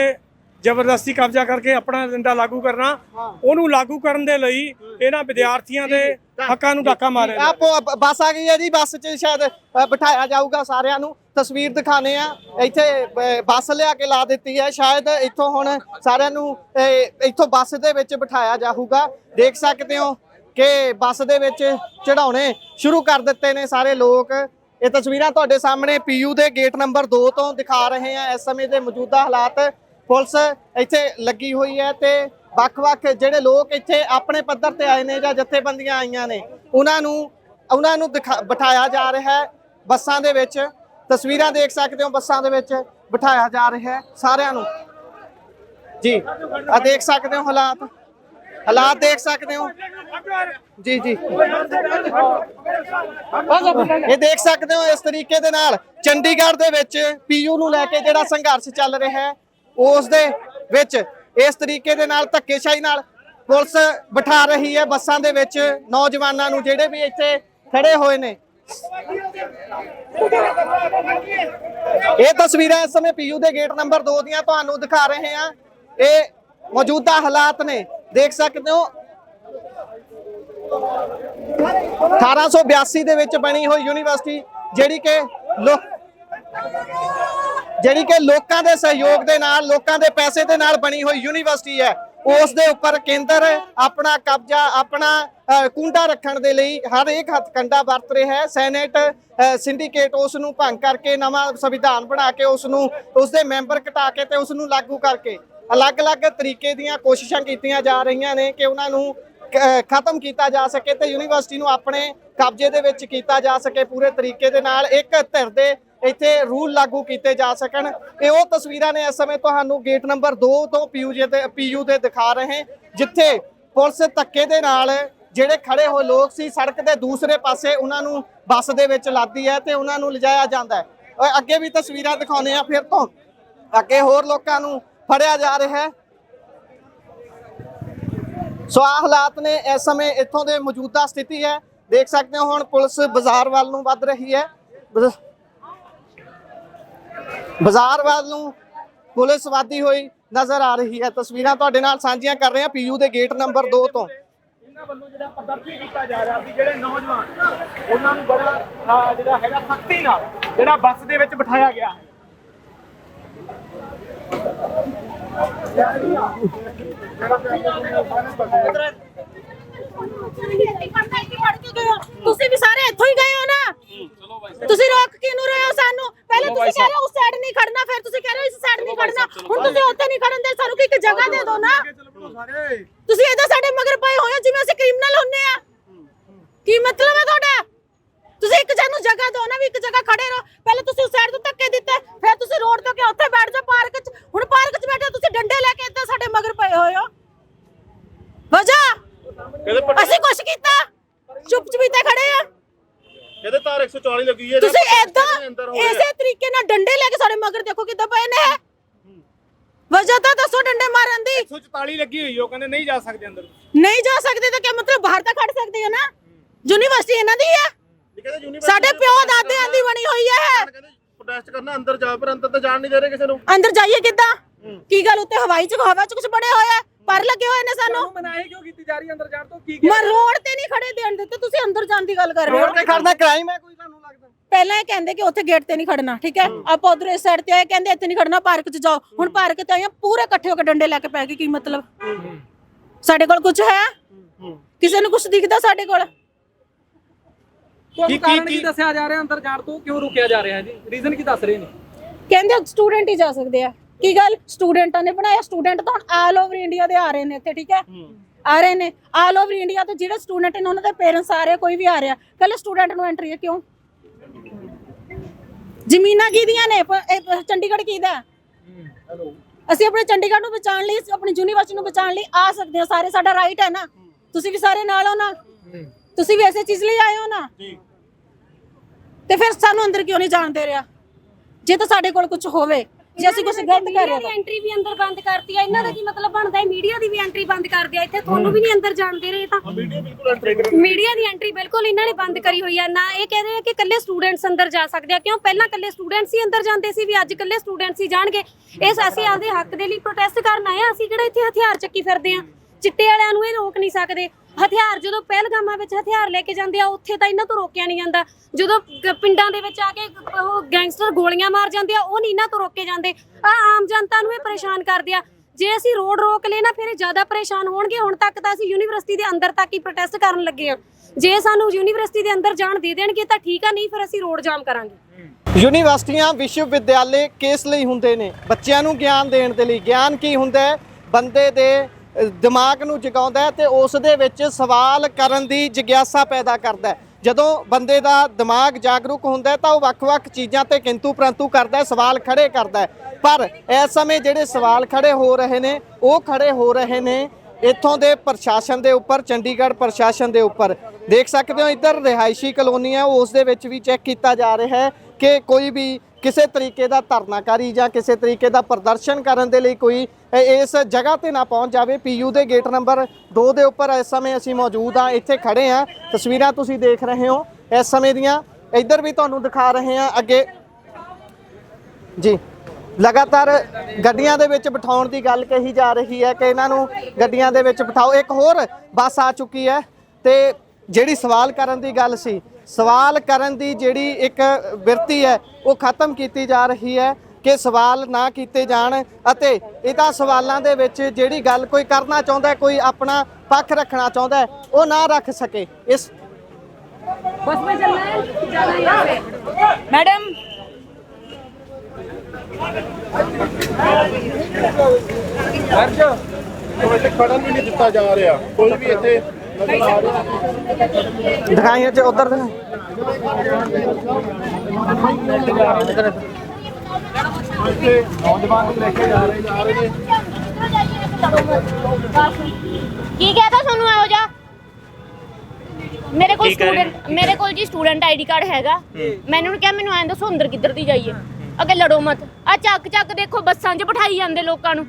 ਜ਼ਬਰਦਸਤੀ ਕਬਜ਼ਾ ਕਰਕੇ ਆਪਣਾ ਏਜੰਡਾ ਲਾਗੂ ਕਰਨਾ ਉਹਨੂੰ ਲਾਗੂ ਕਰਨ ਦੇ ਲਈ ਇਹਨਾਂ ਵਿਦਿਆਰਥੀਆਂ ਦੇ ਹੱਕਾਂ ਨੂੰ ਡਾਕਾ ਰਿਹਾ। ਆਪ ਬੱਸ ਆ ਗਈ ਹੈ ਜੀ ਬੱਸ 'ਚ ਸ਼ਾਇਦ ਬਿਠਾਇਆ ਜਾਊਗਾ ਸਾਰਿਆਂ ਨੂੰ। ਤਸਵੀਰ ਦਿਖਾਣੇ ਆ। ਇੱਥੇ ਬੱਸ ਲਿਆ ਕੇ ਲਾ ਦਿੱਤੀ ਹੈ। ਸ਼ਾਇਦ ਇੱਥੋਂ ਹੁਣ ਸਾਰਿਆਂ ਨੂੰ ਇੱਥੋਂ ਬੱਸ ਦੇ ਵਿੱਚ ਬਿਠਾਇਆ ਜਾਊਗਾ। ਦੇਖ ਸਕਦੇ ਹੋ ਕਿ ਬੱਸ ਦੇ ਵਿੱਚ ਚੜਾਉਣੇ ਸ਼ੁਰੂ ਕਰ ਦਿੱਤੇ ਨੇ ਸਾਰੇ ਲੋਕ। ਇਹ ਤਸਵੀਰਾਂ ਤੁਹਾਡੇ ਸਾਹਮਣੇ ਪੀਯੂ ਦੇ ਗੇਟ ਨੰਬਰ 2 ਤੋਂ ਦਿਖਾ ਰਹੇ ਆ ਇਸ ਸਮੇਂ ਦੇ ਮੌਜੂਦਾ ਹਾਲਾਤ ਪੁਲਿਸ ਇੱਥੇ ਲੱਗੀ ਹੋਈ ਹੈ ਤੇ ਵੱਖ-ਵੱਖ ਜਿਹੜੇ ਲੋਕ ਇੱਥੇ ਆਪਣੇ ਪੱਧਰ ਤੇ ਆਏ ਨੇ ਜਾਂ ਜਥੇਬੰਦੀਆਂ ਆਈਆਂ ਨੇ, ਉਹਨਾਂ ਨੂੰ ਉਹਨਾਂ ਨੂੰ ਦਿਖਾ- ਬਿਠਾਇਆ ਜਾ ਰਿਹਾ ਹੈ। ਬੱਸਾਂ ਦੇ ਵਿੱਚ ਤਸਵੀਰਾਂ ਦੇਖ ਸਕਦੇ ਹੋ, ਬੱਸਾਂ ਦੇ ਵਿੱਚ ਬਿਠਾਇਆ ਜਾ ਰਿਹਾ ਹੈ ਸਾਰਿਆਂ ਨੂੰ। ਜੀ ਆ ਦੇਖ ਸਕਦੇ ਹੋ ਹਾਲਾਤ। ਹਾਲਾਤ ਦੇਖ ਸਕਦੇ ਹੋ। ਜੀ ਜੀ। ਇਹ ਦੇਖ ਸਕਦੇ ਹੋ ਇਸ ਤਰੀਕੇ ਦੇ ਨਾਲ ਚੰਡੀਗੜ੍ਹ ਦੇ ਵਿੱਚ ਪੀਯੂ ਨੂੰ ਲੈ ਕੇ ਜਿਹੜਾ ਸੰਘਰਸ਼ ਚੱਲ ਰਿਹਾ ਹੈ, ਉਸ ਦੇ ਵਿੱਚ ਇਸ ਤਰੀਕੇ ਦੇ ਨਾਲ ਧੱਕੇਸ਼ਾਹੀ ਨਾਲ ਪੁਲਿਸ ਬਿਠਾ ਰਹੀ ਹੈ, ਬੱਸਾਂ ਦੇ ਵਿੱਚ ਨੌਜਵਾਨਾਂ ਨੂੰ ਜਿਹੜੇ ਵੀ ਇੱਥੇ ਖੜੇ ਹੋਏ ਨੇ। ਇਹ ਤਸਵੀਰਾਂ ਇਸ ਸਮੇਂ ਪੀਯੂ ਦੇ ਗੇਟ ਨੰਬਰ 2 ਦੀਆਂ ਤੁਹਾਨੂੰ ਦਿਖਾ ਰਹੇ ਹਾਂ। ਇਹ ਮੌਜੂਦਾ ਹਾਲਾਤ ਨੇ। ਦੇਖ ਸਕਦੇ ਹੋ 1882 ਦੇ ਵਿੱਚ ਬਣੀ ਹੋਈ ਯੂਨੀਵਰਸਿਟੀ ਜਿਹੜੀ ਕਿ ਜਿਹੜੀ ਕਿ ਲੋਕਾਂ ਦੇ ਸਹਿਯੋਗ ਦੇ ਨਾਲ ਲੋਕਾਂ ਦੇ ਪੈਸੇ ਦੇ ਨਾਲ ਬਣੀ ਹੋਈ ਯੂਨੀਵਰਸਿਟੀ ਹੈ। ਉਸ ਦੇ ਉੱਪਰ ਕੇਂਦਰ ਆਪਣਾ ਕਬਜ਼ਾ ਆਪਣਾ ਕੁੰਡਾ ਰੱਖਣ ਦੇ ਲਈ ਹਰ ਇੱਕ ਹੱਥਕੰਡਾ ਵਰਤ ਰਿਹਾ ਹੈ। ਸੈਨੇਟ ਅ, ਸਿੰਡੀਕੇਟ ਉਸ ਨੂੰ ਭੰਗ ਕਰਕੇ ਨਵਾਂ ਸੰਵਿਧਾਨ ਬਣਾ ਕੇ ਉਸ ਨੂੰ ਉਸ ਦੇ ਮੈਂਬਰ ਘਟਾ ਕੇ ਤੇ ਉਸ ਨੂੰ ਲਾਗੂ ਕਰਕੇ ਅਲੱਗ-ਅਲੱਗ ਤਰੀਕੇ ਦੀਆਂ ਕੋਸ਼ਿਸ਼ਾਂ ਕੀਤੀਆਂ ਜਾ ਰਹੀਆਂ ਨੇ ਕਿ ਉਹਨਾਂ ਨੂੰ ਖਤਮ ਕੀਤਾ ਜਾ ਸਕੇ ਤੇ ਯੂਨੀਵਰਸਿਟੀ ਨੂੰ ਆਪਣੇ ਕਬਜ਼ੇ ਦੇ ਵਿੱਚ ਕੀਤਾ ਜਾ ਸਕੇ ਪੂਰੇ ਤਰੀਕੇ ਦੇ ਨਾਲ ਇੱਕ ਧਿਰ ਦੇ ਇੱਥੇ ਰੂਲ ਲਾਗੂ ਕੀਤੇ ਜਾ ਸਕਣ। ਇਹ ਉਹ ਤਸਵੀਰਾਂ ਨੇ ਇਸ ਸਮੇਂ ਤੁਹਾਨੂੰ ਗੇਟ ਨੰਬਰ 2 ਤੋਂ ਪੀਯੂ ਦੇ ਪੀਯੂ ਦੇ ਦਿਖਾ ਰਹੇ ਜਿੱਥੇ ਪੁਲਿਸ ਧੱਕੇ ਦੇ ਨਾਲ ਜਿਹੜੇ ਖੜੇ ਹੋਏ ਲੋਕ ਸੀ, ਸੜਕ ਦੇ ਦੂਸਰੇ ਪਾਸੇ ਉਹਨਾਂ ਨੂੰ ਬੱਸ ਦੇ ਵਿੱਚ ਲਾਦੀ ਹੈ ਤੇ ਉਹਨਾਂ ਨੂੰ ਲਿਜਾਇਆ ਜਾਂਦਾ ਹੈ। ਅੱਗੇ ਵੀ ਤਸਵੀਰਾਂ ਦਿਖਾਉਂਦੇ ਆ ਫਿਰ ਤੋਂ ਅੱਗੇ ਹੋਰ ਲੋਕਾਂ ਨੂੰ ਫੜਿਆ ਜਾ ਰਿਹਾ ਹੈ। ਸੋ ਆਹ ਹਾਲਾਤ ਨੇ ਇਸ ਸਮੇਂ ਇੱਥੋਂ ਦੇ ਮੌਜੂਦਾ ਸਥਿਤੀ ਹੈ। ਦੇਖ ਸਕਦੇ ਹੋ ਹੁਣ ਪੁਲਿਸ ਬਾਜ਼ਾਰ ਵੱਲ ਨੂੰ ਵੱਧ ਰਹੀ ਹੈ। ਬਾਜ਼ਾਰ ਵੱਲ ਨੂੰ ਪੁਲਿਸ ਵਾਦੀ ਹੋਈ ਨਜ਼ਰ ਆ ਰਹੀ ਹੈ। ਤਸਵੀਰਾਂ ਤੁਹਾਡੇ ਨਾਲ ਸਾਂਝੀਆਂ ਕਰ ਰਹੇ ਹਾਂ ਪੀਯੂ ਦੇ ਗੇਟ ਨੰਬਰ 2 ਤੋਂ। ਇਹਨਾਂ ਵੱਲੋਂ ਜਿਹੜਾ ਪ੍ਰਦਰਸ਼ਨ ਕੀਤਾ ਜਾ ਰਿਹਾ ਸੀ, ਜਿਹੜੇ ਨੌਜਵਾਨ, ਉਹਨਾਂ ਨੂੰ ਬੜਾ ਜਿਹੜਾ ਹੈਗਾ ਸਖਤੀ ਨਾਲ ਜਿਹੜਾ ਬੱਸ ਦੇ ਵਿੱਚ ਬਿਠਾਇਆ ਗਿਆ ਹੈ। ਤੁਸੀਂ ਵੀ ਸਾਰੇ ਇੱਥੋਂ ਹੀ ਗਏ ਹੋ ਨਾ? ਤੁਸੀਂ ਰੋਕ ਕਿਉਂ ਰਹੇ ਹੋ ਸਾਨੂੰ? ਪਹਿਲੇ ਤੁਸੀਂ ਕਹਿ ਰਹੇ ਹੋ ਉਸ ਸਾਈਡ ਨਹੀਂ ਖੜਨਾ ਫਿਰ ਤੁਸੀਂ ਕਹਿ ਰਹੇ ਹੋ ਇਸ ਸਾਈਡ ਨਹੀਂ ਖੜਨਾ। ਹੁਣ ਤੁਸੀਂ ਉੱਥੇ ਨਹੀਂ ਖੜਨ ਦੇ ਸਾਨੂੰ ਇੱਕ ਜਗ੍ਹਾ ਦੇ ਦਿਓ ਨਾ। ਤੁਸੀਂ ਇਹਦਾ ਸਾਡੇ ਮਗਰ ਪਏ ਹੋਏ ਹੋ ਜਿਵੇਂ ਅਸੀਂ ਕ੍ਰਿਮੀਨਲ ਹੁੰਨੇ ਆ। ਕੀ ਮਤਲਬ ਹੈ ਤੁਹਾਡਾ? ਤੁਸੀਂ ਇੱਕ ਜਨ ਨੂੰ ਜਗ੍ਹਾ ਦਿਓ ਨਾ ਵੀ ਇੱਕ ਜਗ੍ਹਾ ਖੜੇ ਰਹੋ। ਪਹਿਲੇ ਤੁਸੀਂ ਉਸ ਸਾਈਡ ਤੋਂ ਧੱਕੇ ਦਿੱਤੇ ਫਿਰ ਤੁਸੀਂ ਰੋਡ ਤੋਂ ਕਿ ਉੱਥੇ ਬੈਠ ਜਾਓ ਪਾਰਕ 'ਚ? ਹੁਣ ਪਾਰਕ 'ਚ ਬੈਠੇ ਹੋ, ਤੁਸੀਂ ਡੰਡੇ ਲੈ ਕੇ ਇੱਦਾਂ ਸਾਡੇ ਮਗਰ ਪਏ ਹੋਏ ਹੋ। ਵਜਾ ਅਸੀਂ ਕੁਛ ਕੀਤਾ? ਚੁੱਪ ਚੁਪੀਤੇ ਖੜੇ ਆ। ਕਹਿੰਦੇ ਤਾਰ 144 ਲੱਗੀ ਹੈ? ਤੁਸੀਂ ਰਿਹਾ ਇਸੇ ਤਰੀਕੇ ਨਾਲ ਡੰਡੇ ਲੈ ਕੇ ਸਾਡੇ ਮਗਰ ਦੇਖੋ ਕਿੱਦਾਂ ਪਏ ਨੇ। ਵਜ੍ਹਾ ਤਾਂ ਦੱਸੋ ਡੰਡੇ ਮਾਰਨ ਦੀ। 144 ਲੱਗੀ ਹੋਈ ਉਹ ਕਹਿੰਦੇ ਨਹੀਂ ਜਾ ਸਕਦੇ ਅੰਦਰ ਨਹੀਂ ਜਾ ਸਕਦੇ ਤਾਂ ਕੀ ਮਤਲਬ ਬਾਹਰ ਤਾਂ ਖੜ ਸਕਦੇ ਹੋ ਨਾ। ਯੂਨੀਵਰਸਿਟੀ ਇਹਨਾਂ ਦੀ ਯੂਨੀਵਰਸਿਟੀ ਸਾਡੇ ਪਿਓ ਦਾਦਿਆਂ ਦੀ ਬਣੀ ਹੋਈ ਹੈ। ਪ੍ਰੋਟੈਸਟ ਕਰਨਾ ਅੰਦਰ ਜਾ ਪਰ ਅੰਦਰ ਤਾਂ ਜਾਣ ਨਹੀਂ ਦੇ ਰਹੇ ਕਿਸੇ ਨੂੰ। ਅੰਦਰ ਜਾਈਏ ਕਿੱਦਾਂ? ਕੀ ਗੱਲ ਉੱਤੇ ਹਵਾਈ ਚ ਹਵਾ ਚ ਕੁਝ ਬੜੇ ਹੋਇਆ ਪਰ ਲੱਗੇ ਹੋਏ ਨੇ ਸਾਨੂੰ। ਮਨਾਹੀ ਕਿਉਂ ਕੀਤੀ ਜਾ ਰਹੀ ਅੰਦਰ ਜਾਣ ਤੋਂ ਕੀ ਮੈਂ ਰੋਡ ਤੇ ਨਹੀਂ ਖੜੇ ਦੇਣ ਦਿੱਤੇ ਤੁਸੀਂ ਅੰਦਰ ਜਾਣ ਦੀ ਗੱਲ ਕਰ ਰਹੇ ਹੋ। ਰੋਡ ਤੇ ਖੜਨਾ ਕ੍ਰਾਈਮ ਹੈ ਕੋਈ ਤੁਹਾਨੂੰ ਲੱਗਦਾ? ਪਹਿਲਾਂ ਇਹ ਕਹਿੰਦੇ ਕਿ ਉੱਥੇ ਗੇਟ ਤੇ ਨਹੀਂ ਖੜਨਾ ਠੀਕ ਹੈ? ਆਪਾਂ ਉਧਰ ਇਸ ਸਾਈਡ ਤੇ ਆਏ ਕਹਿੰਦੇ ਇੱਥੇ ਨਹੀਂ ਖੜਨਾ ਪਾਰਕ 'ਚ ਜਾਓ। ਹੁਣ ਪਾਰਕ ਤੇ ਆਏ ਪੂਰੇ ਇਕੱਠੇ ਹੋ ਕੇ ਡੰਡੇ ਲੈ ਕੇ ਪੈ ਗਏ ਕੀ ਮਤਲਬ? ਸਾਡੇ ਕੋਲ ਕੁਝ ਹੈ? ਕਿਸੇ ਨੂੰ ਕੁਝ ਦਿਖਦਾ ਸਾਡੇ ਕੋਲ? ਕੀ ਕਾਰਨ ਕੀ ਦੱਸਿਆ ਜਾ ਰਿਹਾ ਅੰਦਰ ਜਾਣ ਤੋਂ? ਕਿਉਂ ਰੁਕਿਆ ਜਾ ਰਿਹਾ ਜੀ? ਰੀਜ਼ਨ ਕੀ ਦੱਸ ਰਹੇ ਨੇ? ਕਹਿੰਦੇ ਸਟੂਡੈਂਟ ਹੀ ਜਾ ਸਕਦੇ ਆ। ਕੀ ਗੱਲ? ਸਟੂਡੈਂਟਾਂ ਨੇ ਬਣਾਇਆ? ਸਟੂਡੈਂਟ ਤਾਂ ਆਲ ਓਵਰ ਇੰਡੀਆ ਦੇ ਆ ਰਹੇ ਨੇ ਇੱਥੇ ਠੀਕ ਹੈ? ਆ ਰਹੇ ਨੇ। ਆਲ ਓਵਰ ਇੰਡੀਆ ਤੋਂ ਜਿਹੜੇ ਸਟੂਡੈਂਟ ਨੇ ਉਹਨਾਂ ਦੇ ਪੇਰੈਂਟਸ ਆ ਰਹੇ ਕੋਈ ਵੀ ਆ ਰਿਹਾ। ਕੱਲੇ ਸਟੂਡੈਂਟ ਨੂੰ ਐਂਟਰੀ ਹੈ ਕਿਉਂ? ਜ਼ਮੀਨਾਂ ਕਿਹਦੀਆਂ ਨੇ? ਚੰਡੀਗੜ੍ਹ ਕਿਹਦਾ? ਅਸੀਂ ਆਪਣੇ ਚੰਡੀਗੜ੍ਹ ਨੂੰ ਬਚਾਉਣ ਲਈ ਆਪਣੀ ਯੂਨੀਵਰਸਿਟੀ ਨੂੰ ਬਚਾਉਣ ਲਈ ਆ ਸਕਦੇ ਹਾਂ। ਸਾਰੇ ਸਾਡਾ ਰਾਈਟ ਹੈ ਨਾ? ਤੁਸੀਂ ਵੀ ਸਾਰੇ ਨਾਲ ਹੋ ਨਾ? ਤੁਸੀਂ ਵੀ ਐਸੇ ਚੀਜ਼ ਲਈ ਆਏ ਹੋ ਨਾ? ਤੇ ਫਿਰ ਸਾਨੂੰ ਅੰਦਰ ਕਿਉਂ ਨਹੀਂ ਜਾਣ ਦੇ ਰਿਹਾ? ਜੇ ਤਾਂ ਸਾਡੇ ਕੋਲ ਕੁਝ ਹੋਵੇ ਜੇ ਅਸੀਂ ਕੁਝ ਗਲਤ ਕਰ ਰਹੇ ਹਾਂ ਐਂਟਰੀ ਵੀ ਅੰਦਰ ਬੰਦ ਕਰਤੀ ਆ। ਇਹਨਾਂ ਦਾ ਕੀ ਮਤਲਬ ਬਣਦਾ ਹੈ? ਮੀਡੀਆ ਦੀ ਵੀ ਐਂਟਰੀ ਬੰਦ ਕਰ ਦਿਆ। ਇੱਥੇ ਤੁਹਾਨੂੰ ਵੀ ਨਹੀਂ ਅੰਦਰ ਜਾਣ ਦੇ ਰਹੇ ਤਾਂ। ਮੀਡੀਆ ਦੀ ਐਂਟਰੀ ਬਿਲਕੁਲ ਇਹਨਾਂ ਨੇ ਬੰਦ ਕਰੀ ਹੋਈ ਆ। ਨਾ ਇਹ ਕਹਿ ਰਹੇ ਆ ਕਿ ਕੱਲੇ ਸਟੂਡੈਂਟਸ ਅੰਦਰ ਜਾ ਸਕਦੇ ਆ। ਕਿਉਂ? ਪਹਿਲਾਂ ਕੱਲੇ ਸਟੂਡੈਂਟਸ ਹੀ ਅੰਦਰ ਜਾਂਦੇ ਸੀ ਵੀ ਅੱਜ ਕੱਲੇ ਸਟੂਡੈਂਟਸ ਹੀ ਜਾਣਗੇ। ਇਸ ਅਸੀਂ ਆਪਦੇ ਹੱਕ ਦੇ ਲਈ ਪ੍ਰੋਟੈਸਟ ਕਰਨ ਆਏ ਆ। ਅਸੀਂ ਕਿਹੜਾ ਇੱਥੇ ਹਥਿਆਰ ਚੱਕੀ ਫਿਰਦੇ ਆ? ਚਿੱਟੇ ਵਾਲਿਆਂ ਨੂੰ ਇਹ ਰੋਕ ਨਹੀਂ ਸਕਦੇ। ਹਥਿਆਰ ਜਦੋਂ ਪਹਿਲਗਾਮਾਂ ਵਿੱਚ ਹਥਿਆਰ ਲੈ ਕੇ ਜਾਂਦੇ ਆ, ਉੱਥੇ ਤਾਂ ਇਹਨਾਂ ਤੋਂ ਰੋਕਿਆ ਨਹੀਂ ਜਾਂਦਾ। ਜਦੋਂ ਗ- ਪਿੰਡਾਂ ਦੇ ਵਿੱਚ ਆ ਕੇ ਉਹ ਗੈਂਗਸਟਰ ਗੋਲੀਆਂ ਮਾਰ ਜਾਂਦੇ ਆ, ਉਹ ਨਹੀਂ ਇਹਨਾਂ ਤੋਂ ਰੋਕੇ ਜਾਂਦੇ। ਆ ਆਮ ਜਨਤਾ ਨੂੰ ਇਹ ਪਰੇਸ਼ਾਨ ਕਰਦੇ ਆ। ਜੇ ਅਸੀਂ ਰੋਡ ਰੋਕ ਲਏ ਨਾ, ਫਿਰ ਇਹ ਜ਼ਿਆਦਾ ਪਰੇਸ਼ਾਨ ਹੋਣਗੇ। ਹੁਣ ਤੱਕ ਤਾਂ ਅਸੀਂ ਯੂਨੀਵਰਸਿਟੀ ਦੇ ਅੰਦਰ ਤੱਕ ਹੀ ਪ੍ਰੋਟੈਸਟ ਕਰਨ ਲੱਗੇ ਆ। ਜੇ ਸਾਨੂੰ ਯੂਨੀਵਰਸਿਟੀ ਦੇ ਅੰਦਰ ਜਾਣ ਦੇ ਦੇਣਗੇ, ਤਾਂ ਠੀਕ ਆ, ਨਹੀਂ ਫਿਰ ਅਸੀਂ ਰੋਡ ਜਾਮ ਕਰਾਂਗੇ। ਯੂਨੀਵਰਸਿਟੀਆਂ ਵਿਸ਼ਵ ਵਿਦਿਆਲੇ ਕਿਸ ਲਈ ਹੁੰਦੇ ਨੇ। ਬੱਚਿਆਂ ਨੂੰ ਗਿਆਨ ਦੇਣ ਦੇ ਲਈ। ਗਿਆਨ ਕੀ ਹੁੰਦਾ ਹੈ? ਬੰਦੇ ਦੇ ਦਿਮਾਗ ਨੂੰ ਜਗਾਉਂਦਾ ਹੈ ਤੇ ਉਸ ਦੇ ਵਿੱਚ ਸਵਾਲ ਕਰਨ ਦੀ ਜਿਗਿਆਸਾ ਪੈਦਾ ਕਰਦਾ ਜਦੋਂ ਬੰਦੇ ਦਾ ਦਿਮਾਗ ਜਾਗਰੂਕ ਹੁੰਦਾ ਤਾਂ ਉਹ ਵੱਖ-ਵੱਖ ਚੀਜ਼ਾਂ ਤੇ ਕਿੰਤੂ ਪ੍ਰੰਤੂ ਕਰਦਾ ਸਵਾਲ ਖੜੇ ਕਰਦਾ ਪਰ ਇਸ ਸਮੇਂ ਜਿਹੜੇ ਸਵਾਲ ਖੜੇ ਹੋ ਰਹੇ ਨੇ, ਉਹ ਖੜੇ ਹੋ ਰਹੇ ਨੇ ਇੱਥੋਂ ਦੇ ਪ੍ਰਸ਼ਾਸਨ ਦੇ ਉੱਪਰ, ਚੰਡੀਗੜ੍ਹ ਪ੍ਰਸ਼ਾਸਨ ਦੇ ਉੱਪਰ। ਦੇਖ ਸਕਦੇ ਹੋ, ਇੱਧਰ ਰਿਹਾਇਸ਼ੀ ਕਲੋਨੀ ਹੈ, ਉਸ ਦੇ ਵਿੱਚ ਵੀ ਚੈੱਕ ਕੀਤਾ ਜਾ ਰਿਹਾ ਹੈ ਕਿ ਕੋਈ ਵੀ ਕਿਸੇ ਤਰੀਕੇ ਦਾ ਧਰਨਾਕਾਰੀ ਜਾਂ ਕਿਸੇ ਤਰੀਕੇ ਦਾ ਪ੍ਰਦਰਸ਼ਨ ਕਰਨ ਦੇ ਲਈ ਕੋਈ ਇਸ ਜਗ੍ਹਾ ਤੇ ਨਾ ਪਹੁੰਚ ਜਾਵੇ। ਪੀਯੂ ਦੇ ਗੇਟ ਨੰਬਰ 2 ਦੇ ਉੱਪਰ ਇਸ ਸਮੇਂ ਅਸੀਂ ਮੌਜੂਦ ਆ ਇੱਥੇ ਖੜੇ ਆ ਤਸਵੀਰਾਂ ਤੁਸੀਂ ਦੇਖ ਰਹੇ ਹੋ। ਇਸ ਸਮੇਂ ਦੀਆਂ ਇੱਧਰ ਵੀ ਤੁਹਾਨੂੰ ਦਿਖਾ ਰਹੇ ਆ ਅੱਗੇ। ਜੀ, ਲਗਾਤਾਰ ਗੱਡੀਆਂ ਦੇ ਵਿੱਚ ਬਿਠਾਉਣ ਦੀ ਗੱਲ ਕਹੀ ਜਾ ਰਹੀ ਹੈ ਕਿ ਇਹਨਾਂ ਨੂੰ ਗੱਡੀਆਂ ਦੇ ਵਿੱਚ ਬਿਠਾਓ। ਇੱਕ ਹੋਰ ਬੱਸ ਆ ਚੁੱਕੀ ਹੈ ਤੇ ਜਿਹੜੀ ਸਵਾਲ ਕਰਨ ਦੀ ਗੱਲ ਸੀ ਸਵਾਲ ਕਰਨ ਦੀ ਜਿਹੜੀ ਇੱਕ ਬਿਰਤੀ ਹੈ ਉਹ ਖਤਮ ਕੀਤੀ ਜਾ ਰਹੀ ਹੈ ਕਿ ਸਵਾਲ ਨਾ ਕੀਤੇ ਜਾਣ ਅਤੇ ਇਹਦਾ ਸਵਾਲਾਂ ਦੇ ਵਿੱਚ ਜਿਹੜੀ ਗੱਲ ਕੋਈ ਕਰਨਾ ਚਾਹੁੰਦਾ ਹੈ, ਕੋਈ ਆਪਣਾ ਪੱਖ ਰੱਖਣਾ ਚਾਹੁੰਦਾ ਹੈ, ਉਹ ਨਾ ਰੱਖ ਸਕੇ ਇਸ मैडम ਉਹ ਇੱਥੇ ਖੜਨ ਵੀ ਨਹੀਂ ਦਿੱਤਾ ਜਾ ਰਿਹਾ ਕੋਈ ਵੀ ਇੱਥੇ ਨਜ਼ਰ ਆ ਰਿਹਾ ਦਿਖਾਈਆਂ ਚ ਉਧਰ ਦਿਖਾਈ ਇੱਥੇ ਨੌਜਵਾਨ ਨੂੰ ਲੈ ਕੇ ਜਾ ਰਹੇ ਜਾ ਰਹੇ ਨੇ ਕੀ ਕਹਤਾ ਤੁਹਾਨੂੰ ਆਓ ਜਾ ਮੇਰੇ ਕੋਲ ਸਟੂਡੈਂਟ ਮੇਰੇ ਕੋਲ ਜੀ ਸਟੂਡੈਂਟ ਆਈਡੀ ਕਾਰਡ ਹੈਗਾ। ਮੈਨੂੰ ਕਿਹਾ ਮੈਨੂੰ ਐਂ ਦੱਸੋ ਅੰਦਰ ਕਿੱਧਰ ਦੀ ਜਾਈਏ? ਅੱਗੇ ਲੜੋ ਮਤ। ਆ ਚੱਕ ਚੱਕ ਦੇਖੋ ਬੱਸਾਂ 'ਚ ਬਿਠਾਈ ਜਾਂਦੇ ਲੋਕਾਂ ਨੂੰ।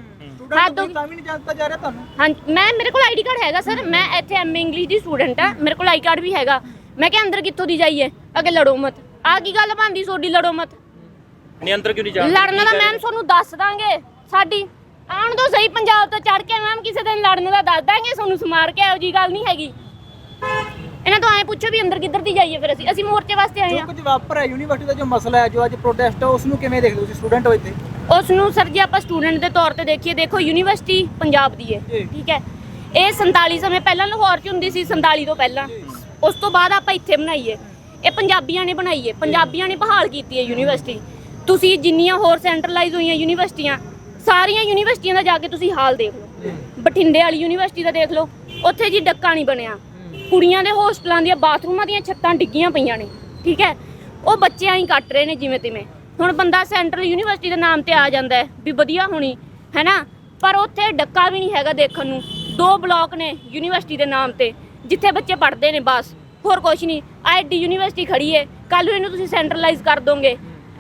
ਹੱਦ ਹੋ ਗਈ। ਤਾਂ ਵੀ ਨਹੀਂ ਜਾਣਦਾ ਜਾ ਰਿਹਾ ਤੁਹਾਨੂੰ? ਹਾਂ ਮੈਂ ਮੇਰੇ ਕੋਲ ਆਈਡੀ ਕਾਰਡ ਹੈਗਾ ਸਰ ਮੈਂ ਇੱਥੇ ਐਮਏ ਇੰਗਲਿਸ਼ ਦੀ ਸਟੂਡੈਂਟ ਆ। ਮੇਰੇ ਕੋਲ ਆਈ ਕਾਰਡ ਵੀ ਹੈਗਾ। ਮੈਂ ਕਿਹਾ ਅੰਦਰ ਕਿੱਥੋਂ ਦੀ ਜਾਈਏ? ਅੱਗੇ ਲੜੋ ਮਤ। ਆ ਕੀ ਗੱਲ ਬਣਦੀ ਸੋਡੀ ਲੜੋ ਮਤ? ਨਹੀਂ ਅੰਦਰ ਕਿਉਂ ਨਹੀਂ ਲੜਨ ਦਾ ਮੈਮ ਤੁਹਾਨੂੰ ਦੱਸ ਦਾਂਗੇ। ਸਾਡੀ ਆਉਣ ਤੋਂ ਸਹੀ ਪੰਜਾਬ ਤੋਂ ਚੜ ਕੇ ਮੈਮ ਕਿਸੇ ਦਿਨ ਲੜਨ ਦਾ ਦੱਸ ਦਾਂਗੇ ਤੁਹਾਨੂੰ ਸਮਾਰ ਕੇ ਇਹੋ ਜੀ ਗੱਲ ਨਹੀਂ ਹੈਗੀ। ਇਹਨਾਂ ਤੋਂ ਐਂ ਪੁੱਛੋ ਵੀ ਅੰਦਰ ਕਿੱਧਰ ਦੀ ਜਾਈਏ ਫਿਰ ਅਸੀਂ। ਅਸੀਂ ਮੋਰਚੇ ਵਾਸਤੇ ਆਏ ਜੋ ਆ ਕੁਝ ਵਾਪਰ ਹੈ ਯੂਨੀਵਰਸਿਟੀ ਦਾ ਜੋ ਮਸਲਾ ਹੈ ਜੋ ਅੱਜ ਪ੍ਰੋਟੈਸਟ ਹੈ ਉਸ ਨੂੰ ਕਿਵੇਂ ਦੇਖਦੇ ਹੋ ਤੁਸੀਂ ਸਟੂਡੈਂਟ ਹੋ ਇੱਥੇ? ਉਸ ਨੂੰ ਸਰ ਜੇ ਆਪਾਂ ਸਟੂਡੈਂਟ ਦੇ ਤੌਰ ਤੇ ਦੇਖੀਏ ਦੇਖੋ ਯੂਨੀਵਰਸਿਟੀ ਪੰਜਾਬ ਦੀ ਹੈ ਜੀ। ਠੀਕ ਹੈ। ਇਹ 47 ਸਮੇਂ ਪਹਿਲਾਂ ਲਾਹੌਰ 'ਚ ਹੁੰਦੀ ਸੀ 47 ਤੋਂ ਪਹਿਲਾਂ। ਉਸ ਤੋਂ ਬਾਅਦ ਆਪਾਂ ਇੱਥੇ ਬਣਾਈਏ। ਇਹ ਪੰਜਾਬੀਆਂ ਨੇ ਬਣਾਈ ਹੈ ਪੰਜਾਬੀਆਂ ਨੇ ਬਹਾਲ ਕੀਤੀ ਹੈ ਯੂਨੀਵਰਸਿਟੀ। ਤੁਸੀਂ ਜਿੰਨੀਆਂ ਹੋਰ ਸੈਂਟਰਲਾਈਜ਼ ਹੋਈਆਂ ਯੂਨੀਵਰਸਿਟੀਆਂ ਸਾਰੀਆਂ ਯੂਨੀਵਰਸਿਟੀਆਂ ਦਾ ਜਾ ਕੇ ਤੁਸੀਂ ਹਾਲ ਦੇਖ ਲਓ। ਬਠਿੰਡੇ ਵਾਲੀ ਯੂਨੀਵਰਸਿਟੀ ਦਾ ਦੇਖ ਲਓ ਉੱਥੇ ਜੀ ਡੱਕਾ ਨਹੀਂ ਬਣਿਆ। ਕੁੜੀਆਂ ਦੇ ਹੋਸਟਲਾਂ ਦੀਆਂ ਬਾਥਰੂਮਾਂ ਦੀਆਂ ਛੱਤਾਂ ਡਿੱਗੀਆਂ ਪਈਆਂ ਨੇ, ਠੀਕ ਹੈ? ਉਹ ਬੱਚਿਆਂ ਹੀ ਕੱਟ ਰਹੇ ਨੇ ਜਿਵੇਂ ਤਿਵੇਂ। ਹੁਣ ਬੰਦਾ ਸੈਂਟਰਲ ਯੂਨੀਵਰਸਿਟੀ ਦੇ ਨਾਮ ਤੇ ਆ ਜਾਂਦਾ ਹੈ ਵੀ ਵਧੀਆ ਹੋਣੀ, ਹੈਨਾ? ਪਰ ਉੱਥੇ ਡੱਕਾ ਵੀ ਨਹੀਂ ਹੈਗਾ ਦੇਖਣ ਨੂੰ। ਦੋ ਬਲਾਕ ਨੇ ਯੂਨੀਵਰਸਿਟੀ ਦੇ ਨਾਮ ਤੇ, ਜਿੱਥੇ ਬੱਚੇ ਪੜ੍ਹਦੇ ਨੇ ਬਸ। ਹੋਰ ਕੁਝ ਨਹੀਂ। ਆਈਡੀ ਯੂਨੀਵਰਸਿਟੀ ਖੜੀ ਹੈ ਕੱਲ ਨੂੰ ਇਹਨੂੰ ਤੁਸੀਂ ਸੈਂਟਰਲਾਈਜ਼ ਕਰ ਦੋਗੇ।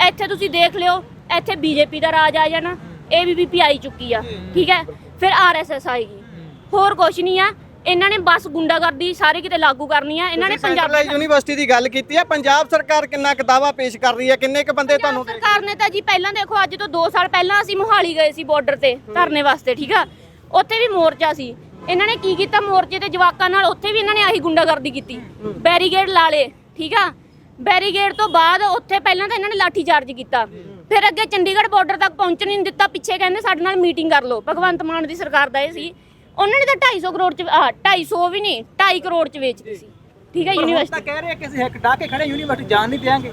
ਇੱਥੇ ਤੁਸੀਂ ਦੇਖ ਲਿਓ, ਇੱਥੇ ਬੀਜੇਪੀ ਦਾ ਰਾਜ ਆ ਜਾਣਾ ਏਬੀਵੀਪੀ ਆਈ ਚੁੱਕੀ ਆ, ਠੀਕ ਹੈ? ਫਿਰ ਆਰਐਸਐਸ ਆਏਗੀ। ਹੋਰ ਕੁਝ ਨਹੀਂ ਆ। ਇਹਨਾਂ ਨੇ ਬਸ ਗੁੰਡਾਗਰਦੀ ਸਾਰੇ ਕਿਤੇ ਲਾਗੂ ਕਰਨੀ ਆ। ਇਹਨਾਂ ਨੇ ਪੰਜਾਬ ਸੈਂਟਰਲਾਈਜ਼ ਯੂਨੀਵਰਸਿਟੀ ਦੀ ਗੱਲ ਕੀਤੀ ਹੈ ਪੰਜਾਬ ਸਰਕਾਰ ਕਿੰਨਾ ਕੁ ਦਾਵਾ ਪੇਸ਼ ਕਰ ਰਹੀ ਹੈ ਕਿੰਨੇ ਕੁ ਬੰਦੇ ਤੁਹਾਨੂੰ ਸਰਕਾਰ ਨੇ ਤਾਂ ਜੀ ਪਹਿਲਾਂ ਦੇਖੋ ਅੱਜ ਤੋਂ 2 ਸਾਲ ਪਹਿਲਾਂ ਅਸੀਂ ਮੋਹਾਲੀ ਗਏ ਸੀ ਬਾਰਡਰ ਤੇ ਧਰਨੇ ਵਾਸਤੇ ਠੀਕ ਆ? ਉੱਥੇ ਵੀ ਮੋਰਚਾ ਸੀ। ਇਹਨਾਂ ਨੇ ਕੀ ਕੀਤਾ? ਮੋਰਚੇ ਤੇ ਜਵਾਕਾਂ ਨਾਲ ਉੱਥੇ ਵੀ ਇਹਨਾਂ ਨੇ ਆਹੀ ਗੁੰਡਾਗਰਦੀ ਕੀਤੀ। ਬੈਰੀਗੇਡ ਲਾ ਲੇ ਠੀਕ ਆ? ਬੈਰੀਗੇਡ ਤੋਂ ਬਾਅਦ ਉੱਥੇ ਪਹਿਲਾਂ ਤਾਂ ਇਹਨਾਂ ਨੇ ਲਾਠੀ ਚਾਰਜ ਕੀਤਾ। ਫਿਰ ਅੱਗੇ ਚੰਡੀਗੜ੍ਹ ਬਾਰਡਰ ਤੱਕ ਪਹੁੰਚਣ ਹੀ ਨਹੀਂ ਦਿੱਤਾ। ਪਿੱਛੇ ਕਹਿੰਦੇ ਸਾਡੇ ਨਾਲ ਮੀਟਿੰਗ ਕਰ ਲਓ। ਭਗਵੰਤ ਮਾਨ ਦੀ ਸਰਕਾਰ ਦਾ ਇਹ ਸੀ। ਉਹਨਾਂ ਨੇ ਤਾਂ 250 ਕਰੋੜ ਚ ਆ 250 ਵੀ ਨਹੀਂ 2.5 ਕਰੋੜ ਚ ਵੇਚਦੀ ਸੀ। ਠੀਕ ਹੈ ਤਾਂ ਯੂਨੀਵਰਸਿਟੀ ਕਹਿ ਰਹੇ ਕਿ ਅਸੀਂ ਹਿੱਕ ਡਾ ਕੇ ਖੜੇ ਯੂਨੀਵਰਸਿਟੀ ਜਾਣ ਨਹੀਂ ਦਿਆਂਗੇ।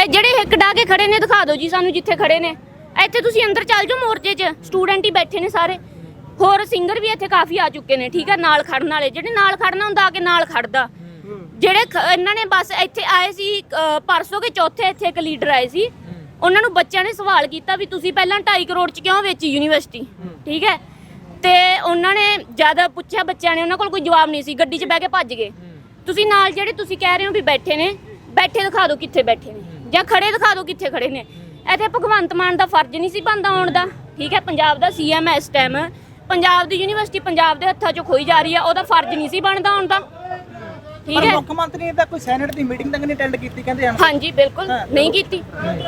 ਇਹ ਜਿਹੜੇ ਹਿੱਕ ਡਾ ਕੇ ਖੜੇ ਨੇ ਦਿਖਾ ਦਿਓ ਜੀ ਸਾਨੂੰ ਜਿੱਥੇ ਖੜੇ ਨੇ। ਇੱਥੇ ਤੁਸੀਂ ਅੰਦਰ ਚੱਲ ਜਾਓ ਮੋਰਚੇ 'ਚ ਸਟੂਡੈਂਟ ਹੀ ਬੈਠੇ ਨੇ ਸਾਰੇ। ਹੋਰ ਸਿੰਗਰ ਵੀ ਇੱਥੇ ਕਾਫੀ ਆ ਚੁੱਕੇ ਨੇ ਠੀਕ ਹੈ ਨਾਲ ਖੜਨ ਵਾਲੇ। ਜਿਹੜੇ ਨਾਲ ਖੜਨਾ ਹੁੰਦਾ ਆ ਕੇ ਨਾਲ ਖੜਦਾ। ਜਿਹੜੇ ਇਹਨਾਂ ਨੇ ਬਸ ਇੱਥੇ ਆਏ ਸੀ ਪਰਸੋਂ ਕੇ ਚੌਥੇ ਇੱਥੇ ਇੱਕ ਲੀਡਰ ਆਏ ਸੀ। ਉਹਨਾਂ ਨੂੰ ਬੱਚਿਆਂ ਨੇ ਸਵਾਲ ਕੀਤਾ ਵੀ ਤੁਸੀਂ ਪਹਿਲਾਂ 2.5 ਕਰੋੜ 'ਚ ਕਿਉਂ ਵੇਚੀ ਯੂਨੀਵਰਸਿਟੀ? ਠੀਕ ਹੈ ਤੇ ਉਹਨਾਂ ਨੇ ਜਦ ਪੁੱਛਿਆ ਬੱਚਿਆਂ ਨੇ ਉਹਨਾਂ ਕੋਲ ਕੋਈ ਜਵਾਬ ਨਹੀਂ ਸੀ ਗੱਡੀ 'ਚ ਬਹਿ ਕੇ ਭੱਜ ਗਏ। ਤੁਸੀਂ ਨਾਲ ਜਿਹੜੇ ਤੁਸੀਂ ਕਹਿ ਰਹੇ ਹੋ ਵੀ ਬੈਠੇ ਨੇ ਬੈਠੇ ਦਿਖਾ ਦਿਓ ਕਿੱਥੇ ਬੈਠੇ ਨੇ ਜਾਂ ਖੜੇ ਦਿਖਾ ਦਿਓ ਕਿੱਥੇ ਖੜੇ ਨੇ। ਇੱਥੇ ਭਗਵੰਤ ਮਾਨ ਦਾ ਫਰਜ਼ ਨਹੀਂ ਸੀ ਬੰਦਾ ਆਉਣ ਦਾ। ਠੀਕ ਹੈ ਪੰਜਾਬ ਦਾ ਸੀਐਮ ਇਸ ਟਾਈਮ ਪੰਜਾਬ ਦੀ ਯੂਨੀਵਰਸਿਟੀ ਪੰਜਾਬ ਦੇ ਹੱਥਾਂ 'ਚੋਂ ਖੋਈ ਜਾ ਰਹੀ ਆ ਉਹਦਾ ਫਰਜ਼ ਨਹੀਂ ਸੀ ਬਣਦਾ ਆਉਣ ਦਾ। ਠੀਕ ਪਰ ਹੈ। ਮੁੱਖ ਮੰਤਰੀ ਨੇ ਤਾਂ ਕੋਈ ਸੈਨੇਟ ਦੀ ਮੀਟਿੰਗ ਤੱਕ ਨਹੀਂ ਅਟੈਂਡ ਕੀਤੀ ਕਹਿੰਦੇ ਹਨ। ਹਾਂਜੀ ਬਿਲਕੁਲ ਨਹੀਂ ਕੀਤੀ।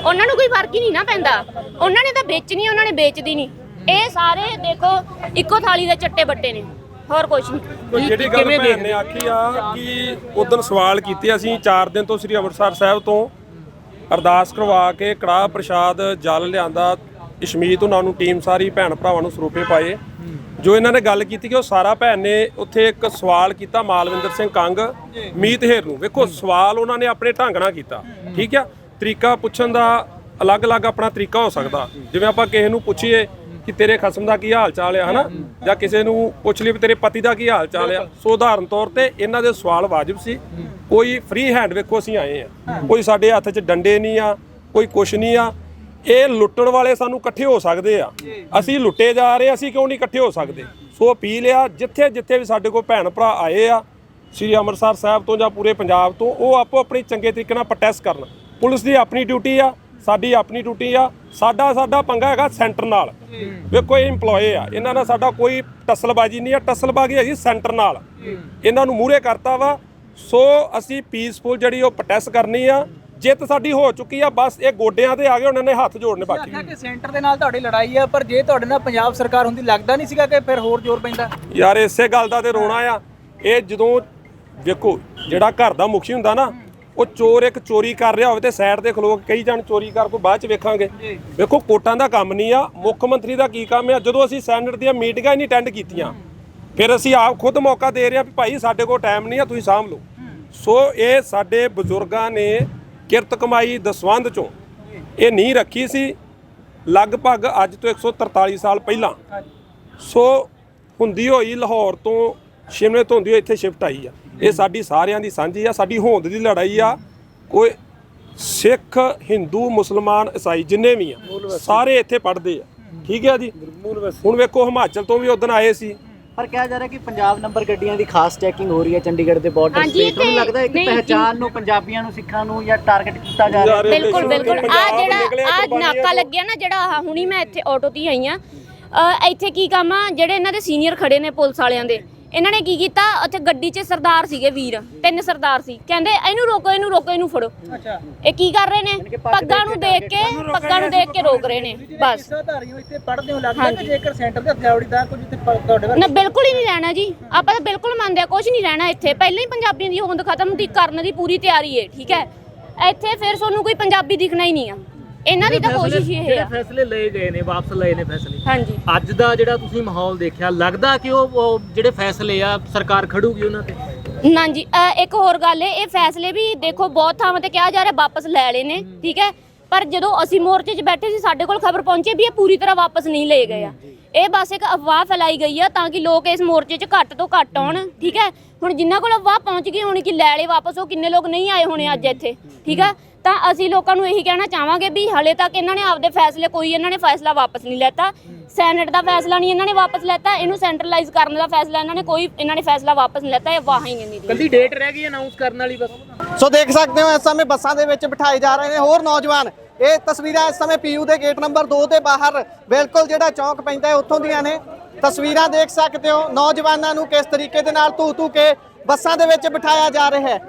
ਉਹਨਾਂ ਨੂੰ ਕੋਈ ਫ਼ਰਕ ਹੀ ਨਹੀਂ ਨਾ ਪੈਂਦਾ। ਉਹਨਾਂ ਨੇ ਤਾਂ ਵੇਚਣੀ ਉਹਨਾਂ ਨੇ ਵੇਚਦੀ ਨਹੀਂ। ਇਹ ਸਾਰੇ ਦੇਖੋ ਇੱਕੋ ਥਾਲੀ ਦੇ ਚੱਟੇ ਬੱਟੇ ਨੇ। ਹੋਰ ਕੁਝ ਨਹੀਂ। ਜਿਹੜੀ ਗੱਲ ਭੈਣ ਨੇ ਆਖੀ ਆ ਕਿ ਉਦੋਂ ਸਵਾਲ ਕੀਤੇ ਅਸੀਂ 4 ਦਿਨ ਤੋਂ ਸ੍ਰੀ ਅੰਮ੍ਰਿਤਸਰ ਸਾਹਿਬ ਤੋਂ ਅਰਦਾਸ ਕਰਵਾ ਕੇ ਕੜਾਹ ਪ੍ਰਸ਼ਾਦ ਜਲ ਲਿਆਂਦਾ ਇਸ਼ਮੀਤ ਉਹਨਾਂ ਨੂੰ ਟੀਮ ਸਾਰੀ ਭੈਣ ਭਰਾਵਾਂ ਨੂੰ ਸਰੂਪੇ ਪਾਏ। ਜੋ ਇਹਨਾਂ ਨੇ ਗੱਲ ਕੀਤੀ ਕਿ ਉਹ ਸਾਰਾ ਭੈਣ ਨੇ ਉੱਥੇ ਇੱਕ ਸਵਾਲ ਕੀਤਾ ਮਾਲਵਿੰਦਰ ਸਿੰਘ ਕੰਗ ਮੀਤ ਹੇਰ ਨੂੰ। ਵੇਖੋ ਸਵਾਲ ਉਹਨਾਂ ਨੇ ਆਪਣੇ ਢੰਗ ਨਾਲ ਕੀਤਾ ਠੀਕ ਆ? ਤਰੀਕਾ ਪੁੱਛਣ ਦਾ ਅਲੱਗ-ਅਲੱਗ ਆਪਣਾ ਤਰੀਕਾ ਹੋ ਸਕਦਾ। ਜਿਵੇਂ ਆਪਾਂ ਕਿਸੇ ਨੂੰ ਪੁੱਛੀਏ ਕਿ ਤੇਰੇ ਖਸਮ ਦਾ ਕੀ ਹਾਲ ਚਾਲ ਆ ਹਨਾ? ਜਾਂ ਕਿਸੇ ਨੂੰ ਪੁੱਛ ਲਈ ਵੀ ਤੇਰੇ ਪਤੀ ਦਾ ਕੀ ਹਾਲ ਚਾਲ ਆ। ਸੋ ਉਦਾਹਰਨ ਤੌਰ ਤੇ ਇਹਨਾਂ ਦੇ ਸਵਾਲ ਵਾਜਬ ਸੀ। ਕੋਈ ਫ੍ਰੀ ਹੈਂਡ ਵੇਖੋ ਅਸੀਂ ਆਏ ਆ। ਕੋਈ ਸਾਡੇ ਹੱਥ 'ਚ ਡੰਡੇ ਨਹੀਂ ਆ ਕੋਈ ਕੁਛ ਨਹੀਂ ਆ। ਇਹ ਲੁੱਟਣ ਵਾਲੇ ਸਾਨੂੰ ਇਕੱਠੇ ਹੋ ਸਕਦੇ ਆ। ਅਸੀਂ ਲੁੱਟੇ ਜਾ ਰਹੇ ਅਸੀਂ ਕਿਉਂ ਨਹੀਂ ਇਕੱਠੇ ਹੋ ਸਕਦੇ? ਸੋ ਅਪੀਲ ਆ ਜਿੱਥੇ ਜਿੱਥੇ ਵੀ ਸਾਡੇ ਕੋਲ ਭੈਣ ਭਰਾ ਆਏ ਆ ਸ੍ਰੀ ਅੰਮ੍ਰਿਤਸਰ ਸਾਹਿਬ ਤੋਂ ਜਾਂ ਪੂਰੇ ਪੰਜਾਬ ਤੋਂ ਉਹ ਆਪੋ ਆਪਣੀ ਚੰਗੇ ਤਰੀਕੇ ਨਾਲ ਪ੍ਰੋਟੈਸਟ ਕਰਨ। ਪੁਲਿਸ ਦੀ ਆਪਣੀ ਡਿਊਟੀ ਆ ਸਾਡੀ ਆਪਣੀ ਡਿਊਟੀ ਆ ਸਾਡਾ ਸਾਡਾ ਪੰਗਾ ਹੈਗਾ ਸੈਂਟਰ ਨਾਲ। ਵੇਖੋ ਇਹ EMPLOYE ਆ। ਇਹਨਾਂ ਨਾਲ ਸਾਡਾ ਕੋਈ ਟਸਲਬਾਜੀ ਨਹੀਂ ਆ। ਟਸਲਬਾਜੀ ਹੈਗੀ ਸੈਂਟਰ ਨਾਲ। ਇਹਨਾਂ ਨੂੰ ਮੂਹਰੇ ਕਰਤਾ ਵਾ। ਸੋ ਅਸੀਂ ਪੀਸਫੁਲ ਜਿਹੜੀ ਉਹ ਪ੍ਰੋਟੈਸਟ ਕਰਨੀ ਆ। ਜਿੱਤ ਸਾਡੀ ਹੋ ਚੁੱਕੀ ਆ। ਬਸ ਇਹ ਗੋਡਿਆਂ ਤੇ ਆ ਗਏ ਉਹਨਾਂ ਨੇ ਹੱਥ ਜੋੜਨੇ ਬਾਕੀ। ਆਖਿਆ ਕਿ ਸੈਂਟਰ ਦੇ ਨਾਲ ਤੁਹਾਡੀ ਲੜਾਈ ਆ ਪਰ ਜੇ ਤੁਹਾਡੇ ਨਾਲ ਪੰਜਾਬ ਸਰਕਾਰ ਹੁੰਦੀ ਲੱਗਦਾ ਨਹੀਂ ਸੀਗਾ ਕਿ ਫਿਰ ਹੋਰ ਜ਼ੋਰ ਪੈਂਦਾ? ਯਾਰ ਇਸੇ ਗੱਲ ਦਾ ਤੇ ਰੋਣਾ ਆ। ਇਹ ਜਦੋਂ ਵੇਖੋ ਜਿਹੜਾ ਘਰ ਦਾ ਮੁਖੀ ਹੁੰਦਾ ਨਾ ਉਹ ਚੋਰ ਇੱਕ ਚੋਰੀ ਕਰ ਰਿਹਾ ਹੋਵੇ ਤੇ ਸਾਈਡ ਤੇ ਖਲੋ ਕੇ ਕਈ ਜਣ ਚੋਰੀ ਕਰ ਕੋ ਬਾਅਦ ਚ ਵੇਖਾਂਗੇ। ਵੇਖੋ ਕੋਟਾਂ ਦਾ ਕੰਮ ਨਹੀਂ ਆ ਮੁੱਖ ਮੰਤਰੀ ਦਾ ਕੀ ਕੰਮ ਆ? ਜਦੋਂ ਅਸੀਂ ਸੈਨੇਟ ਦੀਆਂ ਮੀਟਿੰਗਾਂ ਹੀ ਨਹੀਂ ਅਟੈਂਡ ਕੀਤੀਆਂ ਫਿਰ ਅਸੀਂ ਆਪ ਖੁਦ ਮੌਕਾ ਦੇ ਰਹੇ ਆ ਵੀ ਭਾਈ ਸਾਡੇ ਕੋਲ ਟਾਈਮ ਨਹੀਂ ਆ ਤੁਸੀਂ ਸਾਂਭ ਲਓ। ਸੋ ਇਹ ਸਾਡੇ ਬਜ਼ੁਰਗਾਂ ਨੇ ਕਿਰਤ ਕਮਾਈ ਦਸਵੰਧ ਚੋਂ ਇਹ ਨਹੀਂ ਰੱਖੀ ਸੀ। ਲਗਭਗ ਅੱਜ ਤੋਂ 143 ਸਾਲ ਪਹਿਲਾਂ। ਸੋ ਹੁੰਦੀ ਹੋਈ ਲਾਹੌਰ ਤੋਂ ਸ਼ਿਮਲੇ ਤੋਂ ਹੁੰਦੀ ਹੋਈ ਇੱਥੇ ਸ਼ਿਫਟ ਆਈ ਆ। ਇਹ ਸਾਡੀ ਸਾਰਿਆਂ ਦੀ ਸਾਂਝੀ ਆ ਸਾਡੀ ਹੋਂਦ ਦੀ ਲੜਾਈ ਆ। ਕੋਈ ਸਿੱਖ ਹਿੰਦੂ ਮੁਸਲਮਾਨ ਈਸਾਈ ਜਿੰਨੇ ਵੀ ਆ ਸਾਰੇ ਇੱਥੇ ਪੜ੍ਹਦੇ ਆ। ਠੀਕ ਹੈ ਜੀ? ਹੁਣ ਵੇਖੋ ਹਿਮਾਚਲ ਤੋਂ ਵੀ ਉਦੋਂ ਆਏ ਸੀ। ਪਰ ਕਿਹਾ ਜਾ ਰਿਹਾ ਕਿ ਪੰਜਾਬ ਨੰਬਰ ਗੱਡੀਆਂ ਦੀ ਖਾਸ ਚੈਕਿੰਗ ਹੋ ਰਹੀ ਹੈ ਚੰਡੀਗੜ੍ਹ ਦੇ ਬਾਰਡਰ ਤੇ ਤੁਹਾਨੂੰ ਲੱਗਦਾ ਹੈ ਕਿ ਪਹਿਚਾਨ ਨੂੰ ਪੰਜਾਬੀਆਂ ਨੂੰ ਸਿੱਖਾਂ ਨੂੰ ਜਾਂ ਟਾਰਗੇਟ ਕੀਤਾ ਜਾ ਰਿਹਾ? ਬਿਲਕੁਲ ਬਿਲਕੁਲ। ਆ ਜਿਹੜਾ ਆ ਨਾਕਾ। ਲੱਗਿਆ ਨਾ ਜਿਹੜਾ ਹੁਣੀ ਮੈਂ ਇੱਥੇ ਆਟੋ ਤੇ ਆਈ ਆ ਇੱਥੇ ਕੀ ਕੰਮ ਆ ਜਿਹੜੇ ਇਹਨਾਂ ਦੇ ਸੀਨੀਅਰ ਖੜੇ ਨੇ ਪੁਲਿਸ ਵਾਲਿਆਂ ਦੇ। ਇਹਨਾਂ ਨੇ ਕੀ ਕੀਤਾ? ਉੱਥੇ ਗੱਡੀ 'ਚ ਸਰਦਾਰ ਸੀਗੇ ਵੀਰ ਤਿੰਨ ਸਰਦਾਰ ਸੀ। ਕਹਿੰਦੇ ਇਹਨੂੰ ਰੋਕੋ ਇਹਨੂੰ ਰੋਕੋ ਇਹਨੂੰ ਫੜੋ। ਅੱਛਾ। ਇਹ ਕੀ ਕਰ ਰਹੇ ਨੇ? ਪੱਗਾਂ ਨੂੰ ਦੇਖ ਕੇ ਪੱਗਾਂ ਨੂੰ ਦੇਖ ਕੇ ਰੋਕ ਰਹੇ ਨੇ ਬਸ। ਧਾਰੀਓ ਇੱਥੇ ਪੜ੍ਹਦੇ ਹੋ ਲੱਗਦਾ ਕਿ ਜੇਕਰ ਸੈਂਟਰ ਦੇ ਅਥਾਰਟੀ ਦਾ ਕੁਝ ਇੱਥੇ ਪ- ਤੁਹਾਡੇ ਵੱਲ ਨਾ ਬਿਲਕੁਲ ਹੀ ਨਹੀਂ ਰਹਿਣਾ ਜੀ। ਆਪਾਂ ਤਾਂ ਬਿਲਕੁਲ ਮੰਨਦੇ ਆ ਕੁਝ ਨਹੀਂ ਰਹਿਣਾ ਇੱਥੇ। ਪਹਿਲਾਂ ਹੀ ਪੰਜਾਬੀਆਂ ਦੀ ਹੋਂਦ ਖਤਮ ਦੀ ਕਰਨ ਦੀ ਪੂਰੀ ਤਿਆਰੀ ਹੈ ਠੀਕ ਹੈ? ਇੱਥੇ ਫਿਰ ਤੁਹਾਨੂੰ ਕੋਈ ਪੰਜਾਬੀ ਦਿਖਣਾ ਹੀ ਨਹੀਂ ਆ। ਇਹਨਾਂ ਦੀ ਤਾਂ ਕੋਸ਼ਿਸ਼ ਹੀ ਇਹ ਆ। ਫੈਸਲੇ ਲਏ ਗਏ ਨੇ ਵਾਪਸ ਲਏ ਨੇ ਫੈਸਲੇ। ਹਾਂਜੀ। ਅੱਜ ਦਾ ਜਿਹੜਾ ਤੁਸੀਂ ਮਾਹੌਲ ਦੇਖਿਆ ਲੱਗਦਾ ਕਿ ਉਹ ਉਹ ਜਿਹੜੇ ਫੈਸਲੇ ਆ ਸਰਕਾਰ ਖੜੂਗੀ ਉਹਨਾਂ ਤੇ? ਨਾ ਜੀ ਅ, ਇੱਕ ਹੋਰ ਗੱਲ ਹੈ ਇਹ ਫੈਸਲੇ ਵੀ ਦੇਖੋ ਬਹੁਤ ਥਾਵਾਂ ਤੇ ਕਿਹਾ ਜਾ ਰਿਹਾ ਵਾਪਸ ਲੈ ਲਏ ਨੇ ਠੀਕ ਹੈ ਪਰ ਜਦੋਂ ਅਸੀਂ ਮੋਰਚੇ 'ਚ ਬੈਠੇ ਸੀ ਸਾਡੇ ਕੋਲ ਖਬਰ ਪਹੁੰਚੀ ਵੀ ਇਹ ਪੂਰੀ ਤਰ੍ਹਾਂ ਵਾਪਸ ਨਹੀਂ ਲਏ ਗਏ ਆ। ਇਹ ਬਸ ਇੱਕ ਅਫਵਾਹ ਫੈਲਾਈ ਗਈ ਆ ਤਾਂ ਕਿ ਲੋਕ ਇਸ ਮੋਰਚੇ 'ਚ ਘੱਟ ਤੋਂ ਘੱਟ ਆਉਣ ਠੀਕ ਹੈ ਹੁਣ ਜਿਨ੍ਹਾਂ ਕੋਲ ਅਫਵਾਹ ਪਹੁੰਚ ਗਈ ਹੋਣੀ ਕਿ ਲੈ ਲਏ ਵਾਪਸ ਉਹ ਕਿੰਨੇ ਲੋਕ ਨਹੀਂ ਆਏ ਹੋਣੇ ਅੱਜ ਇੱਥੇ ਠੀਕ ਹੈ ਤਾਂ ਅਸੀਂ ਲੋਕਾਂ ਨੂੰ ਇਹੀ ਕਹਿਣਾ ਚਾਹਾਂਗੇ ਵੀ ਹਲੇ ਤੱਕ ਇਹਨਾਂ ਨੇ ਆਪਦੇ ਫੈਸਲੇ ਕੋਈ ਇਹਨਾਂ ਨੇ ਫੈਸਲਾ ਵਾਪਸ ਨਹੀਂ ਲੈਤਾ। ਸੈਨੇਟ ਦਾ ਫੈਸਲਾ ਨਹੀਂ ਇਹਨਾਂ ਨੇ ਵਾਪਸ ਲੈਤਾ ਇਹਨੂੰ ਸੈਂਟਰਲਾਈਜ਼ ਕਰਨ ਦਾ ਫੈਸਲਾ ਇਹਨਾਂ ਨੇ ਕੋਈ ਇਹਨਾਂ ਨੇ ਫੈਸਲਾ ਵਾਪਸ ਨਹੀਂ ਲੈਤਾ ਇਹ ਵਾਹਾਂ ਹੀ ਨਹੀਂ ਦੀ। ਕੱਲੀ ਡੇਟ ਰਹਿ ਗਈ ਅਨਾਉਂਸ ਕਰਨ ਵਾਲੀ ਬਸ। ਸੋ ਦੇਖ ਸਕਦੇ ਹੋ ਇਸ ਸਮੇਂ ਬੱਸਾਂ ਦੇ ਵਿੱਚ ਬਿਠਾਏ ਜਾ ਰਹੇ ਨੇ ਹੋਰ ਨੌਜਵਾਨ। ਇਹ ਤਸਵੀਰਾਂ ਇਸ ਸਮੇਂ ਪੀਯੂ ਦੇ ਗੇਟ ਨੰਬਰ 2 ਦੇ ਬਾਹਰ ਬਿਲਕੁਲ ਜਿਹੜਾ ਚੌਂਕ ਪੈਂਦਾ ਹੈ ਉੱਥੋਂ ਦੀਆਂ ਨੇ। ਤਸਵੀਰਾਂ ਦੇਖ ਸਕਦੇ ਹੋ ਨੌਜਵਾਨਾਂ ਨੂੰ ਕਿਸ ਤਰੀਕੇ ਦੇ ਨਾਲ ਧੂ ਧੂ ਕੇ ਬੱਸਾਂ ਦੇ ਵਿੱਚ ਬਿਠਾਇਆ ਜਾ ਰਿਹਾ ਹੈ।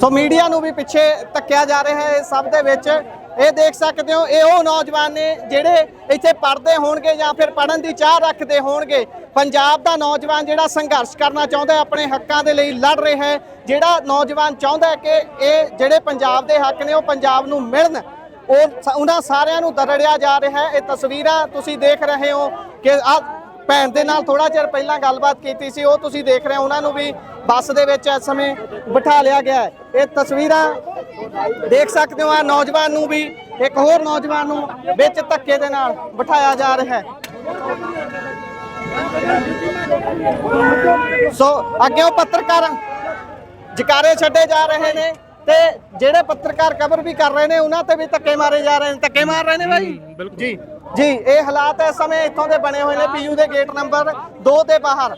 ਸੋ ਮੀਡੀਆ ਨੂੰ ਵੀ ਪਿੱਛੇ ਧੱਕਿਆ ਜਾ ਰਿਹਾ ਹੈ ਸਭ ਦੇ ਵਿੱਚ। ਇਹ ਦੇਖ ਸਕਦੇ ਹੋ, ਇਹ ਉਹ ਨੌਜਵਾਨ ਨੇ ਜਿਹੜੇ ਇੱਥੇ ਪੜ੍ਹਦੇ ਹੋਣਗੇ ਜਾਂ ਫਿਰ ਪੜ੍ਹਨ ਦੀ ਚਾਹ ਰੱਖਦੇ ਹੋਣਗੇ। ਪੰਜਾਬ ਦਾ ਨੌਜਵਾਨ ਜਿਹੜਾ ਸੰਘਰਸ਼ ਕਰਨਾ ਚਾਹੁੰਦਾ ਹੈ, ਆਪਣੇ ਹੱਕਾਂ ਦੇ ਲਈ ਲੜ ਰਿਹਾ ਹੈ। ਜਿਹੜਾ ਨੌਜਵਾਨ ਚਾਹੁੰਦਾ ਹੈ ਕਿ ਇਹ ਜਿਹੜੇ ਪੰਜਾਬ ਦੇ ਹੱਕ ਨੇ, ਉਹ ਪੰਜਾਬ ਨੂੰ ਮਿਲਣ। ਉਹ ਉਹਨਾਂ ਸਾਰਿਆਂ ਨੂੰ ਦਰੜਿਆ ਜਾ ਰਿਹਾ ਹੈ। ਇਹ ਤਸਵੀਰਾਂ ਤੁਸੀਂ ਦੇਖ ਰਹੇ ਹੋ ਕਿ ਆ ਭੈਣ ਦੇ ਨਾਲ ਥੋੜਾ ਚਿਰ ਪਹਿਲਾਂ ਗੱਲਬਾਤ ਕੀਤੀ ਸੀ ਉਹ ਤੁਸੀਂ ਦੇਖ ਰਹੇ ਹੋ ਉਹਨਾਂ ਨੂੰ ਵੀ ਬੱਸ ਦੇ ਵਿੱਚ ਇਸ ਸਮੇਂ ਬਿਠਾ ਲਿਆ ਗਿਆ ਹੈ। ਇਹ ਤਸਵੀਰਾਂ ਦੇਖ ਸਕਦੇ ਹੋ ਆ ਨੌਜਵਾਨ ਨੂੰ ਵੀ ਇੱਕ ਹੋਰ ਨੌਜਵਾਨ ਨੂੰ ਵਿੱਚ ਧੱਕੇ ਦੇ ਨਾਲ ਬਿਠਾਇਆ ਜਾ ਰਿਹਾ ਹੈ। ਸੋ ਅੱਗੇ ਉਹ ਪੱਤਰਕਾਰ ਜਕਾਰੇ ਛੱਡੇ ਜਾ ਰਹੇ ਨੇ ਤੇ ਜਿਹੜੇ ਪੱਤਰਕਾਰ ਕਵਰ ਵੀ ਕਰ ਰਹੇ ਨੇ ਉਹਨਾਂ ਤੇ ਵੀ ਧੱਕੇ ਮਾਰੇ ਜਾ ਰਹੇ ਨੇ। ਧੱਕੇ ਮਾਰ ਰਹੇ ਨੇ ਬਾਈ? ਜੀ। ਜੀ, ਇਹ ਹਾਲਾਤ ਇਸ ਸਮੇਂ ਇੱਥੋਂ ਦੇ ਬਣੇ ਹੋਏ ਨੇ ਪੀਯੂ ਦੇ ਗੇਟ ਨੰਬਰ 2 ਦੇ ਬਾਹਰ।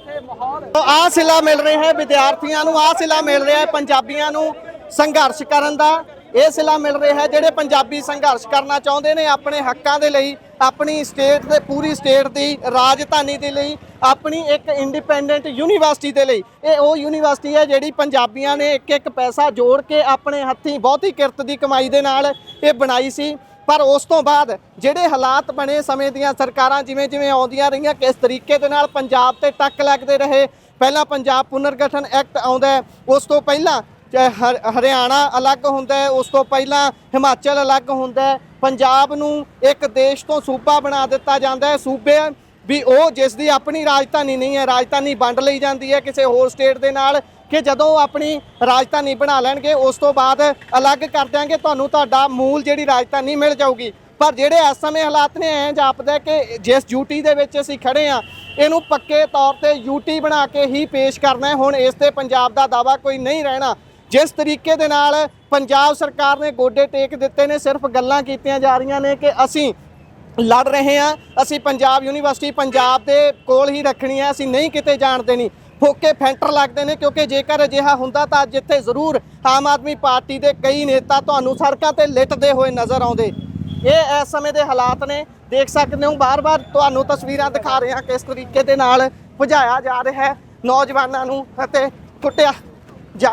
ਆ ਸਿਲਾ ਮਿਲ ਰਿਹਾ ਹੈ ਵਿਦਿਆਰਥੀਆਂ ਨੂੰ, ਆ ਸਿਲਾ ਮਿਲ ਰਿਹਾ ਹੈ ਪੰਜਾਬੀਆਂ ਨੂੰ ਸੰਘਰਸ਼ ਕਰਨ ਦਾ। ਇਹ ਸਿਲਾ ਮਿਲ ਰਿਹਾ ਹੈ ਜਿਹੜੇ ਪੰਜਾਬੀ ਸੰਘਰਸ਼ ਕਰਨਾ ਚਾਹੁੰਦੇ ਨੇ ਆਪਣੇ ਹੱਕਾਂ ਦੇ ਲਈ, ਆਪਣੀ ਸਟੇਟ ਦੇ, ਪੂਰੀ ਸਟੇਟ ਦੀ ਰਾਜਧਾਨੀ ਦੇ ਲਈ, ਆਪਣੀ ਇੱਕ ਇੰਡੀਪੈਂਡੈਂਟ ਯੂਨੀਵਰਸਿਟੀ ਦੇ ਲਈ। ਇਹ ਉਹ ਯੂਨੀਵਰਸਿਟੀ ਹੈ ਜਿਹੜੀ ਪੰਜਾਬੀਆਂ ਨੇ ਇੱਕ ਇੱਕ ਪੈਸਾ ਜੋੜ ਕੇ ਆਪਣੇ ਹੱਥੀਂ ਬਹੁਤੀ ਕਿਰਤ ਦੀ ਕਮਾਈ ਦੇ ਨਾਲ ਇਹ ਬਣਾਈ ਸੀ। ਪਰ ਉਸ ਤੋਂ ਬਾਅਦ ਜਿਹੜੇ ਹਾਲਾਤ ਬਣੇ ਸਮੇਂ ਦੀਆਂ ਸਰਕਾਰਾਂ ਜਿਵੇਂ ਜਿਵੇਂ ਆਉਂਦੀਆਂ ਰਹੀਆਂ, ਕਿਸ ਤਰੀਕੇ ਦੇ ਨਾਲ ਪੰਜਾਬ ਤੇ ਟੱਕ ਲੱਗਦੇ ਰਹੇ? ਪਹਿਲਾਂ ਪੰਜਾਬ ਪੁਨਰਗਠਨ ਐਕਟ ਆਉਂਦਾ ਉਸ ਤੋਂ ਪਹਿਲਾਂ ਹਰ- ਹਰਿਆਣਾ ਅਲੱਗ ਹੁੰਦਾ ਹੈ, ਉਸ ਤੋਂ ਪਹਿਲਾਂ ਹਿਮਾਚਲ ਅਲੱਗ ਹੁੰਦਾ ਹੈ, ਪੰਜਾਬ ਨੂੰ ਇੱਕ ਦੇਸ਼ ਤੋਂ ਸੂਬਾ ਬਣਾ ਦਿੱਤਾ ਜਾਂਦਾ ਹੈ, ਸੂਬੇ ਵੀ ਉਹ ਜਿਸ ਦੀ ਆਪਣੀ ਰਾਜਧਾਨੀ ਨਹੀਂ ਹੈ, ਰਾਜਧਾਨੀ ਵੰਡ ਲਈ ਜਾਂਦੀ ਹੈ ਕਿਸੇ ਹੋਰ ਸਟੇਟ ਦੇ ਨਾਲ, ਕਿ ਜਦੋਂ ਉਹ ਆਪਣੀ ਰਾਜਧਾਨੀ ਬਣਾ ਲੈਣਗੇ, ਉਸ ਤੋਂ ਬਾਅਦ ਅਲੱਗ ਕਰ ਦਿਆਂਗੇ, ਤੁਹਾਨੂੰ ਤੁਹਾਡਾ ਮੂਲ ਜਿਹੜੀ ਰਾਜਧਾਨੀ ਮਿਲ ਜਾਊਗੀ। ਪਰ ਜਿਹੜੇ ਇਸ ਸਮੇਂ ਹਾਲਾਤ ਨੇ, ਐਂ ਜਾਪਦਾ ਕਿ ਜਿਸ ਯੂਟੀ ਦੇ ਵਿੱਚ ਅਸੀਂ ਖੜੇ ਆ ਇਹਨੂੰ ਪੱਕੇ ਤੌਰ ਤੇ ਯੂਟੀ ਬਣਾ ਕੇ ਹੀ ਪੇਸ਼ ਕਰਨਾ ਹੈ। ਹੁਣ ਇਸ ਤੇ ਪੰਜਾਬ ਦਾ ਦਾਵਾ ਕੋਈ ਨਹੀਂ ਰਹਿਣਾ। ਜਿਸ ਤਰੀਕੇ ਦੇ ਨਾਲ ਪੰਜਾਬ ਸਰਕਾਰ ਨੇ ਗੋਡੇ ਟੇਕ ਦਿੱਤੇ ਨੇ, ਸਿਰਫ ਗੱਲਾਂ ਕੀਤੀਆਂ ਜਾ ਰਹੀਆਂ ਨੇ ਕਿ ਅਸੀਂ ਲੜ ਰਹੇ ਹਾਂ। ਅਸੀਂ ਪੰਜਾਬ ਯੂਨੀਵਰਸਿਟੀ ਪੰਜਾਬ ਦੇ ਕੋਲ ਹੀ ਰੱਖਣੀ ਹੈ। ਅਸੀਂ ਨਹੀਂ ਕਿਤੇ ਜਾਣ ਦੇਣੀ। ਫੋਕੇ ਫੈਂਟਰ ਲੱਗਦੇ ਨੇ ਕਿਉਂਕਿ ਜੇਕਰ ਅਜਿਹਾ ਹੁੰਦਾ ਤਾਂ ਜਿੱਥੇ ਜ਼ਰੂਰ ਆਮ ਆਦਮੀ ਪਾਰਟੀ ਦੇ ਕਈ ਨੇਤਾ ਤੁਹਾਨੂੰ ਸੜਕਾਂ ਤੇ ਲਿਟਦੇ ਹੋਏ ਨਜ਼ਰ ਆਉਂਦੇ। ਇਹ ਇਸ ਸਮੇਂ ਦੇ ਹਾਲਾਤ ਨੇ। ਦੇਖ ਸਕਦੇ ਹੋ, ਬਾਰ-ਬਾਰ ਤੁਹਾਨੂੰ ਤਸਵੀਰਾਂ ਦਿਖਾ ਰਹੇ ਹਾਂ ਕਿਸ ਤਰੀਕੇ ਦੇ ਨਾਲ ਭਜਾਇਆ ਜਾ ਰਿਹਾ ਹੈ। ਨੌਜਵਾਨਾਂ ਨੂੰ ਅਤੇ ਕੁੱਟਿਆ ਜਾ